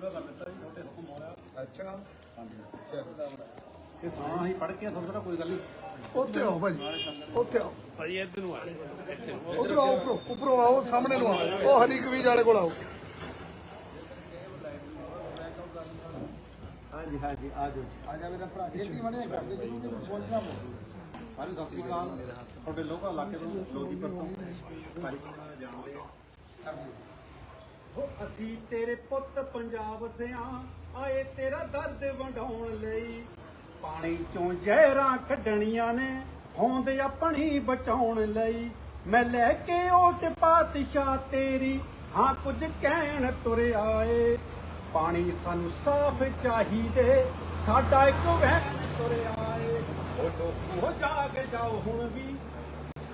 ਪੂਰਾ ਕਰ ਦਿੱਤਾ ਜੀ ਤੁਹਾਡੇ ਹੁਕਮ ਹੋਇਆ ਅੱਛਾ। ਹਾਂ ਅਸੀਂ ਪੜ ਕੇ ਤੁਹਾਨੂੰ ਪਤਾ ਕੋਈ ਗੱਲ ਨਹੀਂ। ਉੱਥੇ ਆਓ ਭਾਜੀ ਉੱਥੇ ਆਓ। ਭਾਈ ਇੱਧਰ ਨੂੰ ਆ ਉਧਰ ਆਓ ਉੱਪਰੋਂ ਉੱਪਰੋਂ ਆਓ ਸਾਹਮਣੇ ਨੂੰ ਆਓ। ਉਹ ਹਰੀ ਕਵੀਜ ਵਾਲੇ ਕੋਲ ਆਓ। ਹਾਂਜੀ ਹਾਂਜੀ ਆ ਜਾਓ ਆ ਜਾ ਮੇਰਾ ਭਰਾ ਜੇਤੀ ਬਣੇ ਕਰਦੇ ਜਿਹਨੂੰ ਕਿ ਸੋਚਣਾ ਪਊ ਸਾਰੇ ਸਤਿ ਸ੍ਰੀ ਅਕਾਲ। ਤੁਹਾਡੇ ਲੋਕਾਂ ਇਲਾਕੇ ਤੋਂ ਲੋਦੀਪੁਰ ਤੋਂ ਭਾਈ ਜਾਣਦੇ ਆ ਹੋ ਅਸੀਂ ਤੇਰੇ ਪੁੱਤ ਪੰਜਾਬ ਸਿਆਂ, ਆਏ ਤੇਰਾ ਦਰਦ ਵੰਡਾਉਣ ਲਈ। ਪਾਣੀ ਚੋਂ ਜ਼ਹਿਰਾਂ ਕੱਢਣੀਆਂ ਨੇ ਹੋਂਦ ਆਪਣੀ ਬਚਾਉਣ ਲਈ। ਮੈਂ ਲੈ ਕੇ ਓਟ ਪਾਤਸ਼ਾਹ ਤੇਰੀ, ਹਾਂ ਕੁਝ ਕਹਿਣ ਤੁਰਿਆ ਆਏ। ਪਾਣੀ ਸਾਨੂੰ ਸਾਫ਼ ਚਾਹੀਦੇ, ਸਾਡਾ ਇੱਕ ਵਹਿਣ ਤੁਰਿਆ ਆਏ। ਉਹ ਲੋਕੋ ਜਾਗ ਜਾਓ ਹੁਣ ਵੀ।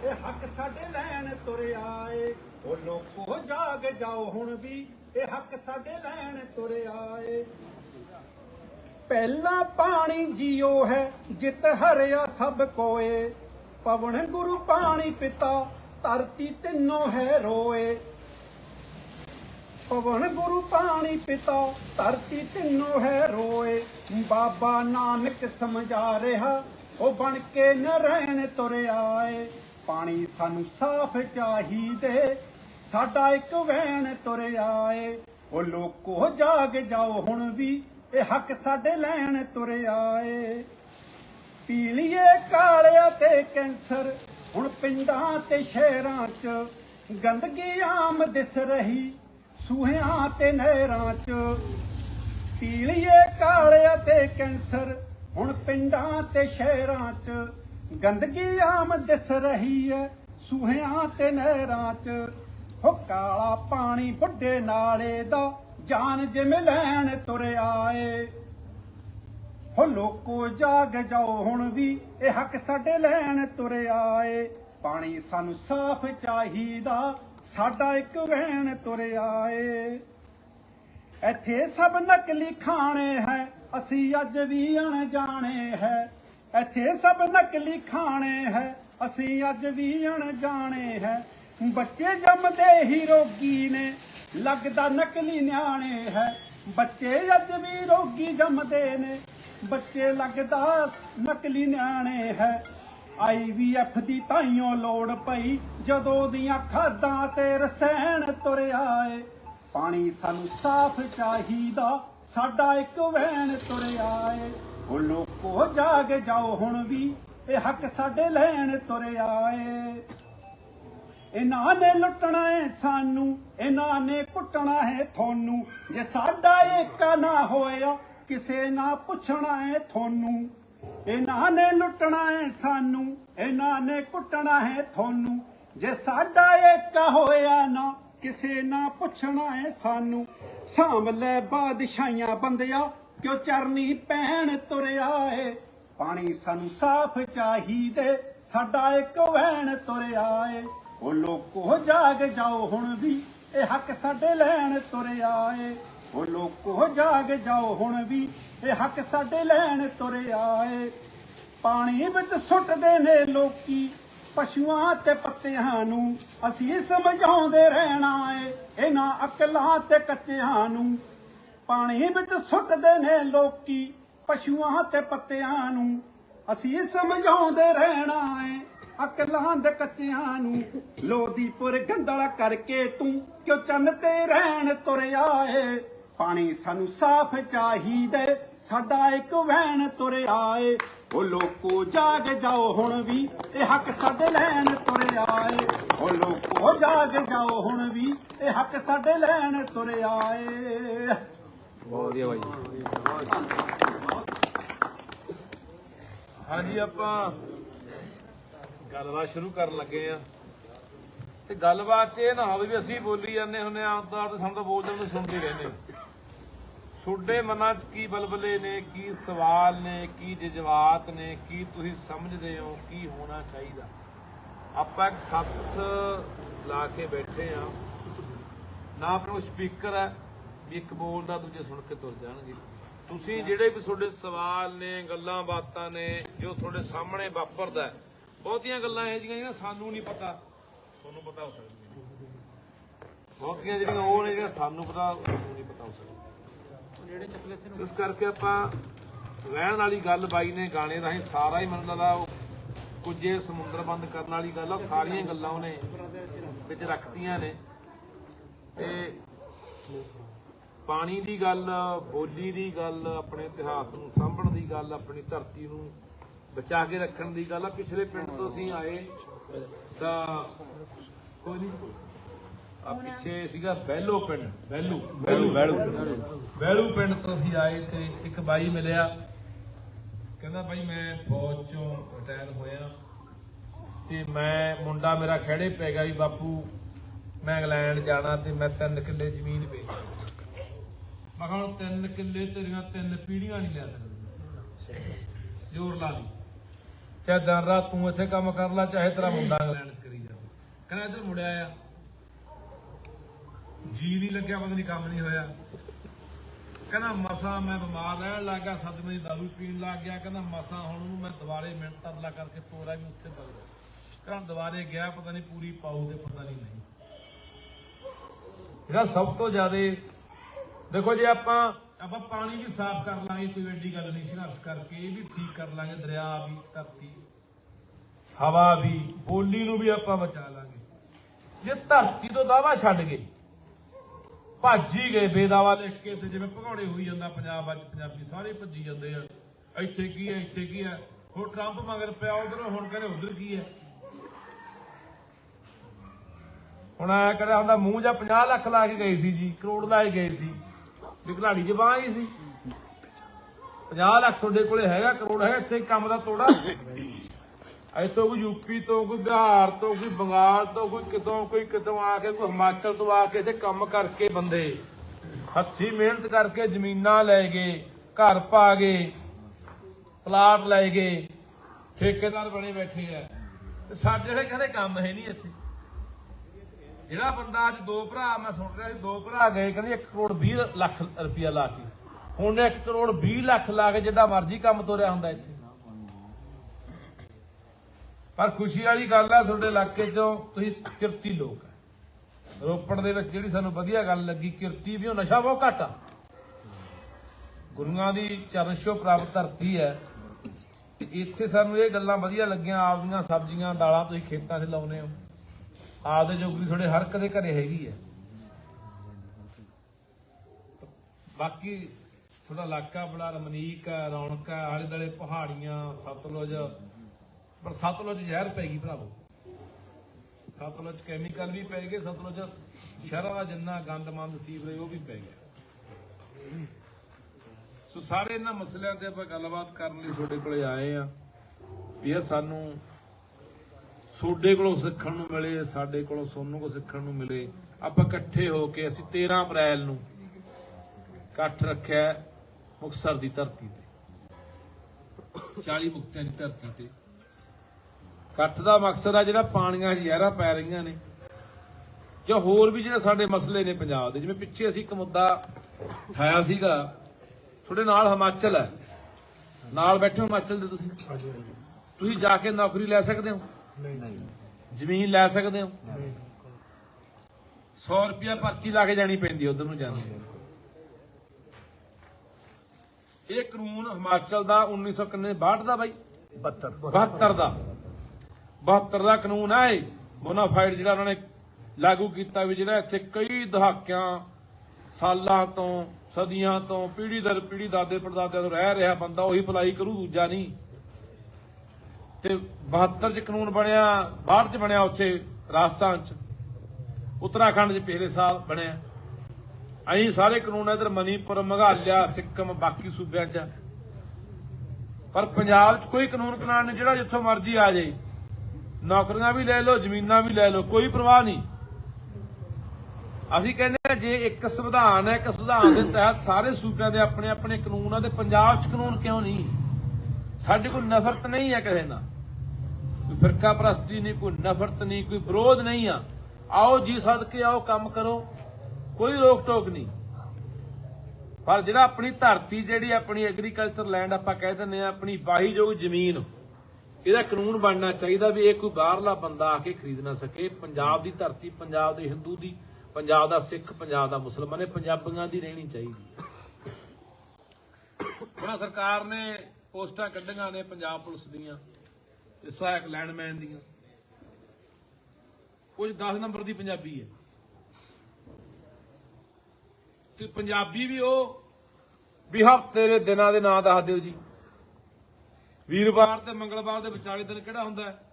ਇਹ ਹੱਕ ਸਾਡੇ ਲੈਣ ਤੁਰ ਆਏ। ਉਹ ਲੋਕੋ ਜਾਗ ਜਾਓ ਹੁਣ ਵੀ, ਇਹ ਹੱਕ ਸਾਡੇ ਲੈਣ ਤੁਰ ਆਏ। ਪਹਿਲਾ ਪਾਣੀ ਜੀਓ ਹੈ, ਜਿਤ ਹਰਿਆ ਸਭ ਕੋਏ। ਪਵਨ ਗੁਰੂ ਪਾਣੀ ਪਿਤਾ, ਧਰਤੀ ਤਿੰਨੋਂ ਹੈ ਰੋਏ। ਪਵਨ ਗੁਰੂ ਪਾਣੀ ਪਿਤਾ, ਧਰਤੀ ਤਿੰਨੋ ਹੈ ਰੋਏ। ਬਾਬਾ ਨਾਨਕ ਸਮਝਾ ਰਿਹਾ, ਉਹ ਬਣ ਕੇ ਨਰੈਣ ਤੁਰ ਆਏ। ਪਾਣੀ ਸਾਨੂੰ ਸਾਫ਼ ਚਾਹੀਦੇ। ਸਾਡਾ ਇੱਕ ਵਹਿਣ ਤੁਰ ਆਏ ਉਹ ਲੋਕੋ ਜਾਗ ਜਾਓ ਹੁਣ ਵੀ, ਇਹ ਹੱਕ ਸਾਡੇ ਲੈਣ ਤੁਰ ਆਏ ਪੀਲੀਏ ਕਾਲਿਆ ਤੇ ਕੈਂਸਰ, ਹੁਣ ਪਿੰਡਾਂ ਤੇ ਸ਼ਹਿਰਾਂ 'ਚ ਗੰਦਗੀ ਆਮ ਦਿਸ ਰਹੀ, ਸੂਹਿਆਂ ਤੇ ਨਹਿਰਾਂ 'ਚ। ਪੀਲੀਏ ਕਾਲਿਆ ਤੇ ਕੈਂਸਰ, ਹੁਣ ਪਿੰਡਾਂ ਤੇ ਸ਼ਹਿਰਾਂ 'ਚ ਗੰਦਗੀ ਆਮ ਦਿਸ ਰਹੀ ਹੈ ਸੂਹਿਆਂ ਤੇ ਨਹਿਰਾਂ 'ਚ ਹੋ ਕਾਲਾ ਪਾਣੀ ਬੁੱਢੇ ਨਾਲੇ ਦਾ ਜਾਨ ਜਿਵੇਂ ਲੈਣ ਤੁਰਿਆ ਆਏ ਹੋ ਲੋਕੋ ਜਾਗ ਜਾਓ, ਹੁਣ ਵੀ ਇਹ ਹੱਕ ਸਾਡੇ ਲੈਣ ਤੁਰ ਆਏ ਪਾਣੀ ਸਾਨੂੰ ਸਾਫ਼ ਚਾਹੀਦਾ, ਸਾਡਾ ਇੱਕ ਵਹਿਣ ਤੁਰ ਆਏ ਇੱਥੇ ਸਭ ਨਕਲੀ ਖਾਣੇ ਹੈ, ਅਸੀਂ ਅੱਜ ਵੀ ਅਣਜਾਣੇ ਹੈ। ਇੱਥੇ ਸਭ ਨਕਲੀ ਖਾਣੇ ਹੈ। ਅਸੀਂ ਅੱਜ ਵੀ ਅਣਜਾਣੇ ਹੈ। ਬੱਚੇ ਜੰਮਦੇ ਹੀ ਰੋਗੀ ਨੇ। ਲੱਗਦਾ ਨਕਲੀ ਨਿਆਣੇ ਹੈ। ਬੱਚੇ ਅੱਜ ਵੀ ਰੋਗੀ ਜੰਮਦੇ ਨੇ। ਬੱਚੇ ਲੱਗਦਾ ਨਕਲੀ ਨਿਆਣੇ ਹੈ। ਆਈਵੀਐਫ ਦੀ ਤਾਈਓ ਲੋੜ ਪਈ। ਜਦੋਂ ਦੀਆਂ ਖਾਦਾਂ ਤੇ ਰਸੈਣ ਤੁਰਿਆ ਆਏ ਪਾਣੀ ਸਾਨੂੰ ਸਾਫ਼ ਚਾਹੀਦਾ। ਸਾਡਾ ਇੱਕ ਵਹਿਣ ਤੁਰਿਆ ਆਏ ਉਹ ਲੋਕੋ ਜਾਗ ਜਾਓ ਹੁਣ ਵੀ, ਇਹ ਹੱਕ ਸਾਡੇ ਲੈਣ ਤੁਰ ਆਏ। ਇਹਨਾਂ ਨੇ ਲੁੱਟਣਾ ਹੈ ਸਾਨੂੰ, ਇਹਨਾਂ ਨੇ ਕੁੱਟਣਾ ਹੈ ਤੁਹਾਨੂੰ। ਜੇ ਸਾਡਾ ਏਕਾ ਨਾ ਹੋਇਆ, ਕਿਸੇ ਨਾ ਪੁੱਛਣਾ ਹੈ ਤੁਹਾਨੂੰ। ਇਹਨਾਂ ਨੇ ਲੁੱਟਣਾ ਹੈ ਸਾਨੂੰ, ਇਹਨਾਂ ਨੇ ਕੁੱਟਣਾ ਹੈ ਤੁਹਾਨੂੰ। ਜੇ ਸਾਡਾ ਏਕਾ ਹੋਇਆ ਨਾ, ਕਿਸੇ ਨਾ ਪੁੱਛਣਾ ਹੈ ਸਾਨੂੰ। ਸਾਂਭ ਲੈ ਬਾਦਸ਼ਾਹੀਆਂ ਬੰਦਿਆ ਕਿਉਂ ਚਰਨੀ ਪੈਣ ਤੁਰਿਆ ਏ? ਪਾਣੀ ਸਾਨੂੰ ਸਾਫ਼ ਚਾਹੀਦੇ, ਸਾਡਾ ਇੱਕ ਵਹਿਣ ਤੁਰਿਆ ਏ। ਉਹ ਲੋਕੋ ਜਾਗ ਜਾਓ ਹੁਣ ਵੀ, ਇਹ ਹੱਕ ਸਾਡੇ ਲੈਣ ਤੁਰ ਆਏ ਉਹ ਲੋਕੋ ਜਾਗ ਜਾਓ ਹੁਣ ਵੀ, ਇਹ ਹੱਕ ਸਾਡੇ ਲੈਣ ਤੁਰ ਆਏ ਪਾਣੀ ਵਿੱਚ ਸੁੱਟਦੇ ਨੇ ਲੋਕੀ, ਪਸ਼ੂਆਂ ਤੇ ਪੱਤਿਆਂ ਨੂੰ ਅਸੀਂ ਸਮਝਾਉਂਦੇ ਰਹਿਣਾ ਏ। ਇਹਨਾਂ ਅਕਲਾਂ ਤੇ ਕੱਚਿਆਂ ਨੂੰ ਪਾਣੀ ਵਿੱਚ ਸੁੱਟਦੇ ਨੇ ਲੋਕੀ, ਪਸ਼ੂਆਂ ਤੇ ਪੱਤਿਆਂ ਨੂੰ। ਅਸੀਂ ਸਮਝਾਉਂਦੇ ਰਹਿਣਾ ਏ, ਅਕਲਾਂ ਦੇ ਕੱਚਿਆਂ ਨੂੰ। ਲੋਦੀਪੁਰ ਗੰਦਲਾ ਕਰਕੇ ਤੂੰ ਕਿਉਂ ਚੰਨ ਤੇ ਰਹਿਣ ਤੁਰਿਆ ਏ? ਪਾਣੀ ਸਾਨੂੰ ਸਾਫ਼ ਚਾਹੀਦੇ ਸਾਡਾ ਇੱਕ ਵਹਿਣ ਤੁਰਿਆ ਆਏ ਉਹ ਲੋਕੋ ਜਾਗ ਜਾਓ ਹੁਣ ਵੀ, ਇਹ ਹੱਕ ਸਾਡੇ ਲੈਣ ਤੁਰ ਆਏ ਉਹ ਲੋਕੋ ਜਾਗ ਜਾਓ ਹੁਣ ਵੀ, ਇਹ ਹੱਕ ਸਾਡੇ ਲੈਣ ਤੁਰ ਆਏ ਬਹੁਤ ਵਧੀਆ ਬਾਈ ਹਾਂਜੀ, ਆਪਾਂ ਗੱਲਬਾਤ ਸ਼ੁਰੂ ਕਰਨ ਲੱਗੇ ਆ ਤੇ ਗੱਲਬਾਤ 'ਚ ਇਹ ਨਾ ਹੋਵੇ ਵੀ ਅਸੀਂ ਬੋਲੀ ਜਾਂਦੇ ਹੁੰਨੇ ਆ ਆਪਦਾ ਸਾਨੂੰ ਤਾਂ ਬੋਲਦੇ ਨੂੰ ਸੁਣਦੇ ਰਹਿੰਦੇ ਤੁਹਾਡੇ ਮਨਾਂ 'ਚ ਕੀ ਬਲਬਲੇ ਨੇ, ਕੀ ਸਵਾਲ ਨੇ, ਕੀ ਜਜ਼ਬਾਤ ਨੇ, ਕੀ ਤੁਸੀਂ ਸਮਝਦੇ ਹੋ, ਕੀ ਹੋਣਾ ਚਾਹੀਦਾ? ਆਪਾਂ ਇੱਕ ਸੱਥ ਲਾ ਕੇ ਬੈਠੇ ਆ ਨਾ ਆਪਣੇ ਕੋਲ ਸਪੀਕਰ ਹੈ ਵੀ ਇੱਕ ਬੋਲਦਾ ਦੂਜੇ ਸੁਣ ਕੇ ਤੁਰ ਜਾਣਗੇ। ਤੁਸੀਂ ਜਿਹੜੇ ਵੀ ਤੁਹਾਡੇ ਸਵਾਲ ਨੇ, ਗੱਲਾਂ ਬਾਤਾਂ ਨੇ, ਜੋ ਤੁਹਾਡੇ ਸਾਹਮਣੇ ਵਾਪਰਦਾ ਬਹੁਤੀਆਂ ਗੱਲਾਂ ਇਹ ਜਿਹੀਆਂ ਸਾਨੂੰ ਨਹੀਂ ਪਤਾ। ਤੁਹਾਨੂੰ ਪਤਾ ਹੋ ਸਕਦੀਆਂ ਬਹੁਤੀਆਂ ਜਿਹੜੀਆਂ ਉਹ ਨੇ ਜਿਹੜੀਆਂ ਸਾਨੂੰ ਪਤਾ ਤੁਹਾਨੂੰ ਨਹੀਂ ਪਤਾ ਹੋ ਸਕਦੀਆਂ। ਇਸ ਕਰਕੇ ਆਪਾਂ ਰਹਿਣ ਵਾਲੀ ਗੱਲ ਬਾਈ ਨੇ ਗਾਣੇ ਰਾਹੀਂ ਸਾਰਾ ਹੀ ਮੈਨੂੰ ਲੱਗਦਾ ਉਹ ਸਮੁੰਦਰ ਬੰਦ ਕਰਨ ਵਾਲੀ ਗੱਲ ਆ, ਸਾਰੀਆਂ ਗੱਲਾਂ ਉਹਨੇ ਵਿੱਚ ਰੱਖਤੀਆਂ ਨੇ। ਤੇ ਪਾਣੀ ਦੀ ਗੱਲ, ਬੋਲੀ ਦੀ ਗੱਲ, ਆਪਣੇ ਇਤਿਹਾਸ ਨੂੰ ਸਾਂਭਣ ਦੀ ਗੱਲ, ਆਪਣੀ ਧਰਤੀ ਨੂੰ ਬਚਾ ਕੇ ਰੱਖਣ ਦੀ ਗੱਲ ਆ। ਪਿਛਲੇ ਪਿੰਡ ਤੋਂ ਅਸੀਂ ਆਏ ਤਾਂ ਕੋਈ ਨਹੀਂ। ਆ ਪਿੱਛੇ ਸੀਗਾ ਬੈਲੋ ਪਿੰਡ, ਬੈਲੂ ਬੈਲੂ ਬੈਲੂ। ਪਿੰਡ ਤੋਂ ਅਸੀਂ ਆਏ ਤੇ ਇੱਕ ਬਾਈ ਮਿਲਿਆ। ਕਹਿੰਦਾ, ਬਾਈ, ਮੈਂ ਫੌਜ ਚੋਂ ਰਿਟਾਇਰ ਹੋਇਆ ਤੇ ਮੈਂ, ਮੁੰਡਾ ਮੇਰਾ ਖੜੇ ਪੈ ਗਿਆ ਵੀ ਬਾਪੂ। ਮੈਂ ਇੰਗਲੈਂਡ ਜਾਣਾ ਤੇ ਮੈਂ ਤਿੰਨ ਕਿੱਲੇ ਜ਼ਮੀਨ ਵੇਚ। ਮੈਂ ਕਿਹਾ ਹੁਣ ਤਿੰਨ ਕਿੱਲੇ ਤੇਰੀਆਂ ਤਿੰਨ ਪੀੜ੍ਹੀਆਂ ਨਹੀਂ ਲੈ ਸਕਦੀ। ਜ਼ੋਰ ਲਾ ਲਈ। ਚਾਹੇ ਦਿਨ ਰਾਤ ਤੂੰ ਇੱਥੇ ਕੰਮ ਕਰ ਲੈ ਚਾਹੇ ਤੇਰਾ ਮੁੰਡਾ ਇੰਗਲੈਂਡ 'ਚ ਕਰੀ ਜਾਵੇ ਕਹਿੰਦਾ ਇੱਧਰ ਮੁੜਿਆ ਆ ਜੀ ਨਹੀਂ ਲੱਗਿਆ ਪਤਾ ਨਹੀਂ ਕੰਮ ਨਹੀਂ ਹੋਇਆ। ਕਹਿੰਦਾ ਮਸਾ ਮੈਂ ਬਿਮਾਰ ਰਹਿਣ ਲੱਗਾ ਸਦਮੇ ਦੀ ਦਾਰੂ ਪੀਣ ਲੱਗ ਗਿਆ। ਕਹਿੰਦਾ ਮਸਾ ਹੁਣ ਉਹਨੂੰ ਮੈਂ ਦੁਬਾਰੇ ਮਿੰਟ ਤਰਲਾ ਕਰਕੇ ਤੋਰਾ ਵੀ ਉੱਥੇ ਬਗ ਗਿਆ ਕਹਿੰਦਾ ਦੁਬਾਰੇ ਗਿਆ ਪਤਾ ਨਹੀਂ ਪੂਰੀ ਪਾਉ ਤੇ ਪਤਾ ਨਹੀਂ ਨਹੀਂ। ਜਿਹੜਾ ਸਭ ਤੋਂ ਜ਼ਿਆਦਾ ਦੇਖੋ ਜੇ, ਆਪਾਂ ਆਪਾਂ ਪਾਣੀ ਵੀ ਸਾਫ਼ ਕਰ ਲਾਂਗੇ, ਕੋਈ ਵੱਡੀ ਗੱਲ ਨਹੀਂ ਸੰਘਰਸ਼ ਕਰਕੇ, ਇਹ ਵੀ ਠੀਕ ਕਰ ਲਾਂਗੇ, ਦਰਿਆ ਵੀ, ਧਰਤੀ। ਹਵਾ ਵੀ, ਬੋਲੀ ਨੂੰ ਵੀ ਆਪਾਂ ਬਚਾ ਲਾਂਗੇ। ਜੇ ਧਰਤੀ ਤੋਂ ਦਾਵਾ ਛੱਡ ਗਏ, ਭੱਜ ਹੀ ਗਏ ਬੇਦਾਵਾ ਲਿਖ ਕੇ, ਤੇ ਜਿਵੇਂ ਭਗੌੜੇ ਹੋਈ ਜਾਂਦਾ ਪੰਜਾਬ ਅੱਜ, ਪੰਜਾਬੀ ਸਾਰੇ ਭੱਜੀ ਜਾਂਦੇ ਆ। ਇੱਥੇ ਕੀ ਹੈ, ਇੱਥੇ ਕੀ ਹੈ? ਹੁਣ ਟਰੰਪ ਮਗਰ ਪਿਆ, ਉਧਰ ਹੁਣ ਕਹਿੰਦੇ ਉਧਰ ਕੀ ਹੈ? ਹੁਣ ਆਇਆ ਕਹਿੰਦਾ ਹੁੰਦਾ ਮੂੰਹ ਜਾਂ 50 ਲੱਖ ਲਾ ਕੇ ਗਏ ਸੀ ਜੀ, ਕਰੋੜ ਲਾ ਕੇ ਗਏ ਸੀ। ਵੀ ਘਲਾੜੀ ਚ ਬਾਂਹ ਹੀ ਸੀ। 50 ਲੱਖ ਤੁਹਾਡੇ ਕੋਲੇ ਹੈਗਾ, ਕਰੋੜ ਹੈਗਾ ਇੱਥੇ ਕੰਮ ਦਾ ਤੋੜਾ। ਇੱਥੋਂ ਕੋਈ ਯੂਪੀ ਤੋਂ ਕੋਈ ਬਿਹਾਰ ਤੋਂ ਕੋਈ ਬੰਗਾਲ ਤੋਂ ਕੋਈ ਕਿਤੋਂ ਕੋਈ ਕਿਤੋਂ ਆ ਕੇ, ਕੋਈ ਹਿਮਾਚਲ ਤੋਂ ਆ ਕੇ ਇੱਥੇ ਕੰਮ ਕਰਕੇ ਬੰਦੇ। ਹੱਥੀ ਮਿਹਨਤ ਕਰਕੇ ਜ਼ਮੀਨਾਂ ਲੈ ਗਏ, ਘਰ ਪਾ ਗਏ, ਪਲਾਟ ਲੈ ਗਏ, ਠੇਕੇਦਾਰ ਬਣੇ ਬੈਠੇ ਆ। ਸਾਡੇ ਵਾਲੇ ਕਹਿੰਦੇ ਕੰਮ ਹੈ ਨਹੀਂ ਇੱਥੇ। ਜਿਹੜਾ ਬੰਦਾ ਅੱਜ ਦੋ ਭਰਾ, ਮੈਂ ਸੁਣ ਰਿਹਾ ਸੀ ਦੋ ਭਰਾ ਗਏ, ਕਹਿੰਦੇ 1 ਕਰੋੜ 20 ਲੱਖ ਰੁਪਇਆ ਲਾ ਕੇ। ਹੁਣ 1 ਕਰੋੜ 20 ਲੱਖ ਲਾ ਕੇ ਜਿੱਡਾ ਮਰਜ਼ੀ ਕੰਮ ਤੋਰਿਆ ਹੁੰਦਾ ਇੱਥੇ। ਪਰ ਖੁਸ਼ੀ ਵਾਲੀ ਗੱਲ ਹੈ ਤੁਹਾਡੇ ਇਲਾਕੇ 'ਚੋਂ ਤੁਸੀਂ ਕਿਰਤੀ ਲੋਕ ਹੈ ਰੋਪੜ ਦੇ ਵਿੱਚ ਜਿਹੜੀ ਸਾਨੂੰ ਵਧੀਆ ਗੱਲ ਲੱਗੀ, ਕਿਰਤੀ ਵੀ ਉਹ ਨਸ਼ਾ ਬਹੁਤ ਘੱਟ ਆ। ਗੁਰੂਆਂ ਦੀ ਚਰਨ ਛੋਹ ਪ੍ਰਾਪਤ ਧਰਤੀ ਹੈ। ਇੱਥੇ ਸਾਨੂੰ ਇਹ ਗੱਲਾਂ ਵਧੀਆ ਲੱਗੀਆਂ, ਆਪਦੀਆਂ ਸਬਜ਼ੀਆਂ, ਦਾਲਾਂ ਤੁਸੀਂ ਖੇਤਾਂ 'ਚ ਲਾਉਨੇ ਹੋ। ਆਪਦੇ ਜੋਗਰੀ ਤੁਹਾਡੇ ਹਰ ਕਦੇ ਘਰੇ ਹੈਗੀ ਹੈ। ਬਾਕੀ ਤੁਹਾਡਾ ਇਲਾਕਾ ਬੜਾ ਰਮਣੀਕ ਹੈ, ਰੌਣਕ ਹੈ ਆਲੇ ਦੁਆਲੇ ਪਹਾੜੀਆਂ, ਸਤਲੁਜ, ਪਰ ਸਤਲੁਜ ਜ਼ਹਿਰ ਪੈ ਗਈ ਭਰਾਵੋ। ਸਤਲੁਜ ਕੈਮੀਕਲ ਵੀ ਪੈ ਗਏ, ਸਤਲੁਜ ਸ਼ਹਿਰਾਂ ਦਾ ਜਿੰਨਾ ਗੰਦਮੰਦ ਸੀਵਰੇਜ ਉਹ ਵੀ ਪੈ ਗਿਆ। ਸੋ ਸਾਰੇ ਇਹਨਾਂ ਮਸਲਿਆਂ ਤੇ ਆਪਾਂ ਗੱਲਬਾਤ ਕਰਨ ਲਈ ਤੁਹਾਡੇ ਕੋਲੇ ਆਏ ਆ ਵੀ ਇਹ ਸਾਨੂੰ ਤੁਹਾਡੇ ਕੋਲੋਂ ਸਿੱਖਣ ਨੂੰ ਮਿਲੇ ਸਾਡੇ ਕੋਲੋਂ ਸੋਨੂੰ ਕੋ ਸਿੱਖਣ ਨੂੰ ਮਿਲੇ। ਆਪਾਂ ਇਕੱਠੇ ਹੋ ਕੇ ਅਸੀਂ 13 ਅਪ੍ਰੈਲ ਨੂੰ ਇਕੱਠ ਰੱਖਿਆ ਹੈ ਮੁਕਤਸਰ ਦੀ ਧਰਤੀ ਤੇ। 40 ਮੁਕਤਿਆਂ ਦੀ ਧਰਤੀ ਤੇ। ਇਕੱਠ ਦਾ ਮਕਸਦ ਆ ਜਿਹੜਾ ਪਾਣੀਆਂ ਜ਼ਹਿਰਾਂ ਪੈ ਰਹੀਆਂ ਨੇ। ਜਾਂ ਹੋਰ ਵੀ ਜਿਹੜੇ ਸਾਡੇ ਮਸਲੇ ਨੇ ਪੰਜਾਬ ਦੇ ਜਿਵੇਂ ਪਿੱਛੇ ਅਸੀਂ ਇੱਕ ਮੁੱਦਾ ਉਠਾਇਆ ਸੀਗਾ ਤੁਹਾਡੇ ਨਾਲ ਹਿਮਾਚਲ ਹੈ। ਨਾਲ ਬੈਠੇ ਹੋ ਹਿਮਾਚਲ ਦੇ ਤੁਸੀਂ। ਤੁਸੀਂ ਜਾ ਕੇ ਨੌਕਰੀ ਲੈ ਸਕਦੇ ਹੋ? ਜ਼ਮੀਨ ਲੈ ਸਕਦੇ ਹੋ? 100 ਰੁਪਿਆ ਪਰਚੀ ਲਾ ਕੇ ਜਾਣੀ ਪੈਂਦੀ ਉਧਰ ਨੂੰ ਜਾਂਦੇ ਇਹ ਕਾਨੂੰਨ ਹਿਮਾਚਲ ਦਾ 1962 ਦਾ ਬਾਈ। 72 72 ਦਾ। 72 ਦਾ ਕਾਨੂੰਨ ਹੈ ਇਹ। ਬੋਨਾਫਾਈਡ ਜਿਹੜਾ ਉਹਨਾਂ ਨੇ ਲਾਗੂ ਕੀਤਾ ਵੀ ਜਿਹੜਾ ਇੱਥੇ ਕਈ ਦਹਾਕਿਆਂ ਸਾਲਾਂ ਤੋਂ ਸਦੀਆਂ ਤੋਂ ਪੀੜ੍ਹੀ ਦਰ ਪੀੜ੍ਹੀ ਦਾਦੇ ਪੜਦਾਦਿਆਂ ਤੋਂ ਰਹਿ ਰਿਹਾ ਬੰਦਾ ਉਹੀ ਅਪਲਾਈ ਕਰੂ ਦੂਜਾ ਨਹੀਂ। ਤੇ 72 ਚ ਕਾਨੂੰਨ ਬਣਿਆ 62 ਚ ਬਣਿਆ ਉੱਥੇ ਰਾਜਸਥਾਨ ਚ। ਉੱਤਰਾਖੰਡ ਚ ਪਿਛਲੇ ਸਾਲ ਬਣਿਆ। ਅਸੀਂ ਸਾਰੇ ਕਾਨੂੰਨ ਇਧਰ ਮਨੀਪੁਰ ਮੇਘਾਲਿਆ ਸਿੱਕਮ, ਬਾਕੀ ਸੂਬਿਆਂ ਚ ਪਰ ਪੰਜਾਬ 'ਚ ਕੋਈ ਕਾਨੂੰਨ ਕਨਾਨ ਨਹੀਂ ਜਿਹੜਾ ਜਿੱਥੋਂ ਮਰਜ਼ੀ ਆ ਜਾਏ। ਨੌਕਰੀਆਂ ਵੀ ਲੈ ਲਓ, ਜ਼ਮੀਨਾਂ ਵੀ ਲੈ ਲਓ, ਕੋਈ ਪਰਵਾਹ ਨਹੀਂ। ਅਸੀਂ ਕਹਿੰਦੇ ਹਾਂ ਜੇ ਇੱਕ ਸੰਵਿਧਾਨ ਹੈ, ਇੱਕ ਸੰਵਿਧਾਨ ਦੇ ਤਹਿਤ ਸਾਰੇ ਸੂਬਿਆਂ ਦੇ ਆਪਣੇ ਆਪਣੇ ਕਾਨੂੰਨ ਆ ਤੇ ਪੰਜਾਬ 'ਚ ਕਾਨੂੰਨ ਕਿਉਂ ਨਹੀਂ? ਸਾਡੇ ਕੋਲ ਨਫ਼ਰਤ ਨਹੀਂ ਹੈ ਕਿਸੇ ਨਾਲ। ਕੋਈ ਫਿਰਕਾ ਪ੍ਰਸਤੀ ਨਹੀਂ, ਕੋਈ ਨਫ਼ਰਤ ਨਹੀਂ, ਕੋਈ ਵਿਰੋਧ ਨਹੀਂ ਆ। ਆਓ ਜੀ ਸਦਕੇ, ਆਓ ਕੰਮ ਕਰੋ। ਕੋਈ ਰੋਕ ਟੋਕ ਨਹੀਂ। ਪਰ ਜਿਹੜਾ ਆਪਣੀ ਧਰਤੀ, ਜਿਹੜੀ ਆਪਣੀ ਐਗਰੀਕਲਚਰ ਲੈਂਡ ਆਪਾਂ ਕਹਿ ਦਿੰਦੇ ਆ ਆਪਣੀ ਵਾਹੀਯੋਗ ਜ਼ਮੀਨ, ਇਹਦਾ ਕਾਨੂੰਨ ਬਣਨਾ ਚਾਹੀਦਾ ਵੀ ਇਹ ਕੋਈ ਬਾਹਰਲਾ ਬੰਦਾ ਆ ਕੇ ਖਰੀਦ ਨਾ ਸਕੇ। ਪੰਜਾਬ ਦੀ ਧਰਤੀ, ਪੰਜਾਬ ਦੇ ਹਿੰਦੂ ਦੀ, ਪੰਜਾਬ ਦਾ ਸਿੱਖ, ਪੰਜਾਬ ਦਾ ਮੁਸਲਮਾਨ ਇਹ ਪੰਜਾਬੀਆਂ ਦੀ ਰਹਿਣੀ ਚਾਹੀਦੀ। ਹੁਣ ਸਰਕਾਰ ਨੇ ਪੋਸਟਾਂ ਕੱਢੀਆਂ ਨੇ ਪੰਜਾਬ ਪੁਲਿਸ ਦੀਆਂ। ਤੇ ਸਹਾਇਕ ਲੈਂਡਮੈਨ ਦੀਆਂ ਕੁਝ 10 ਨੰਬਰ ਦੀ ਪੰਜਾਬੀ ਹੈ ਤੇ ਪੰਜਾਬੀ ਵੀ ਉਹ, ਵੀ ਹਫ਼ਤੇ ਦੇ ਦਿਨਾਂ ਦੇ ਨਾਂ ਦੱਸ ਦਿਓ ਜੀ ਵੀਰਵਾਰ ਤੇ ਮੰਗਲਵਾਰ ਦੇ ਵਿਚਾਲੇ ਦਿਨ ਕਿਹੜਾ ਹੁੰਦਾ ਹੈ?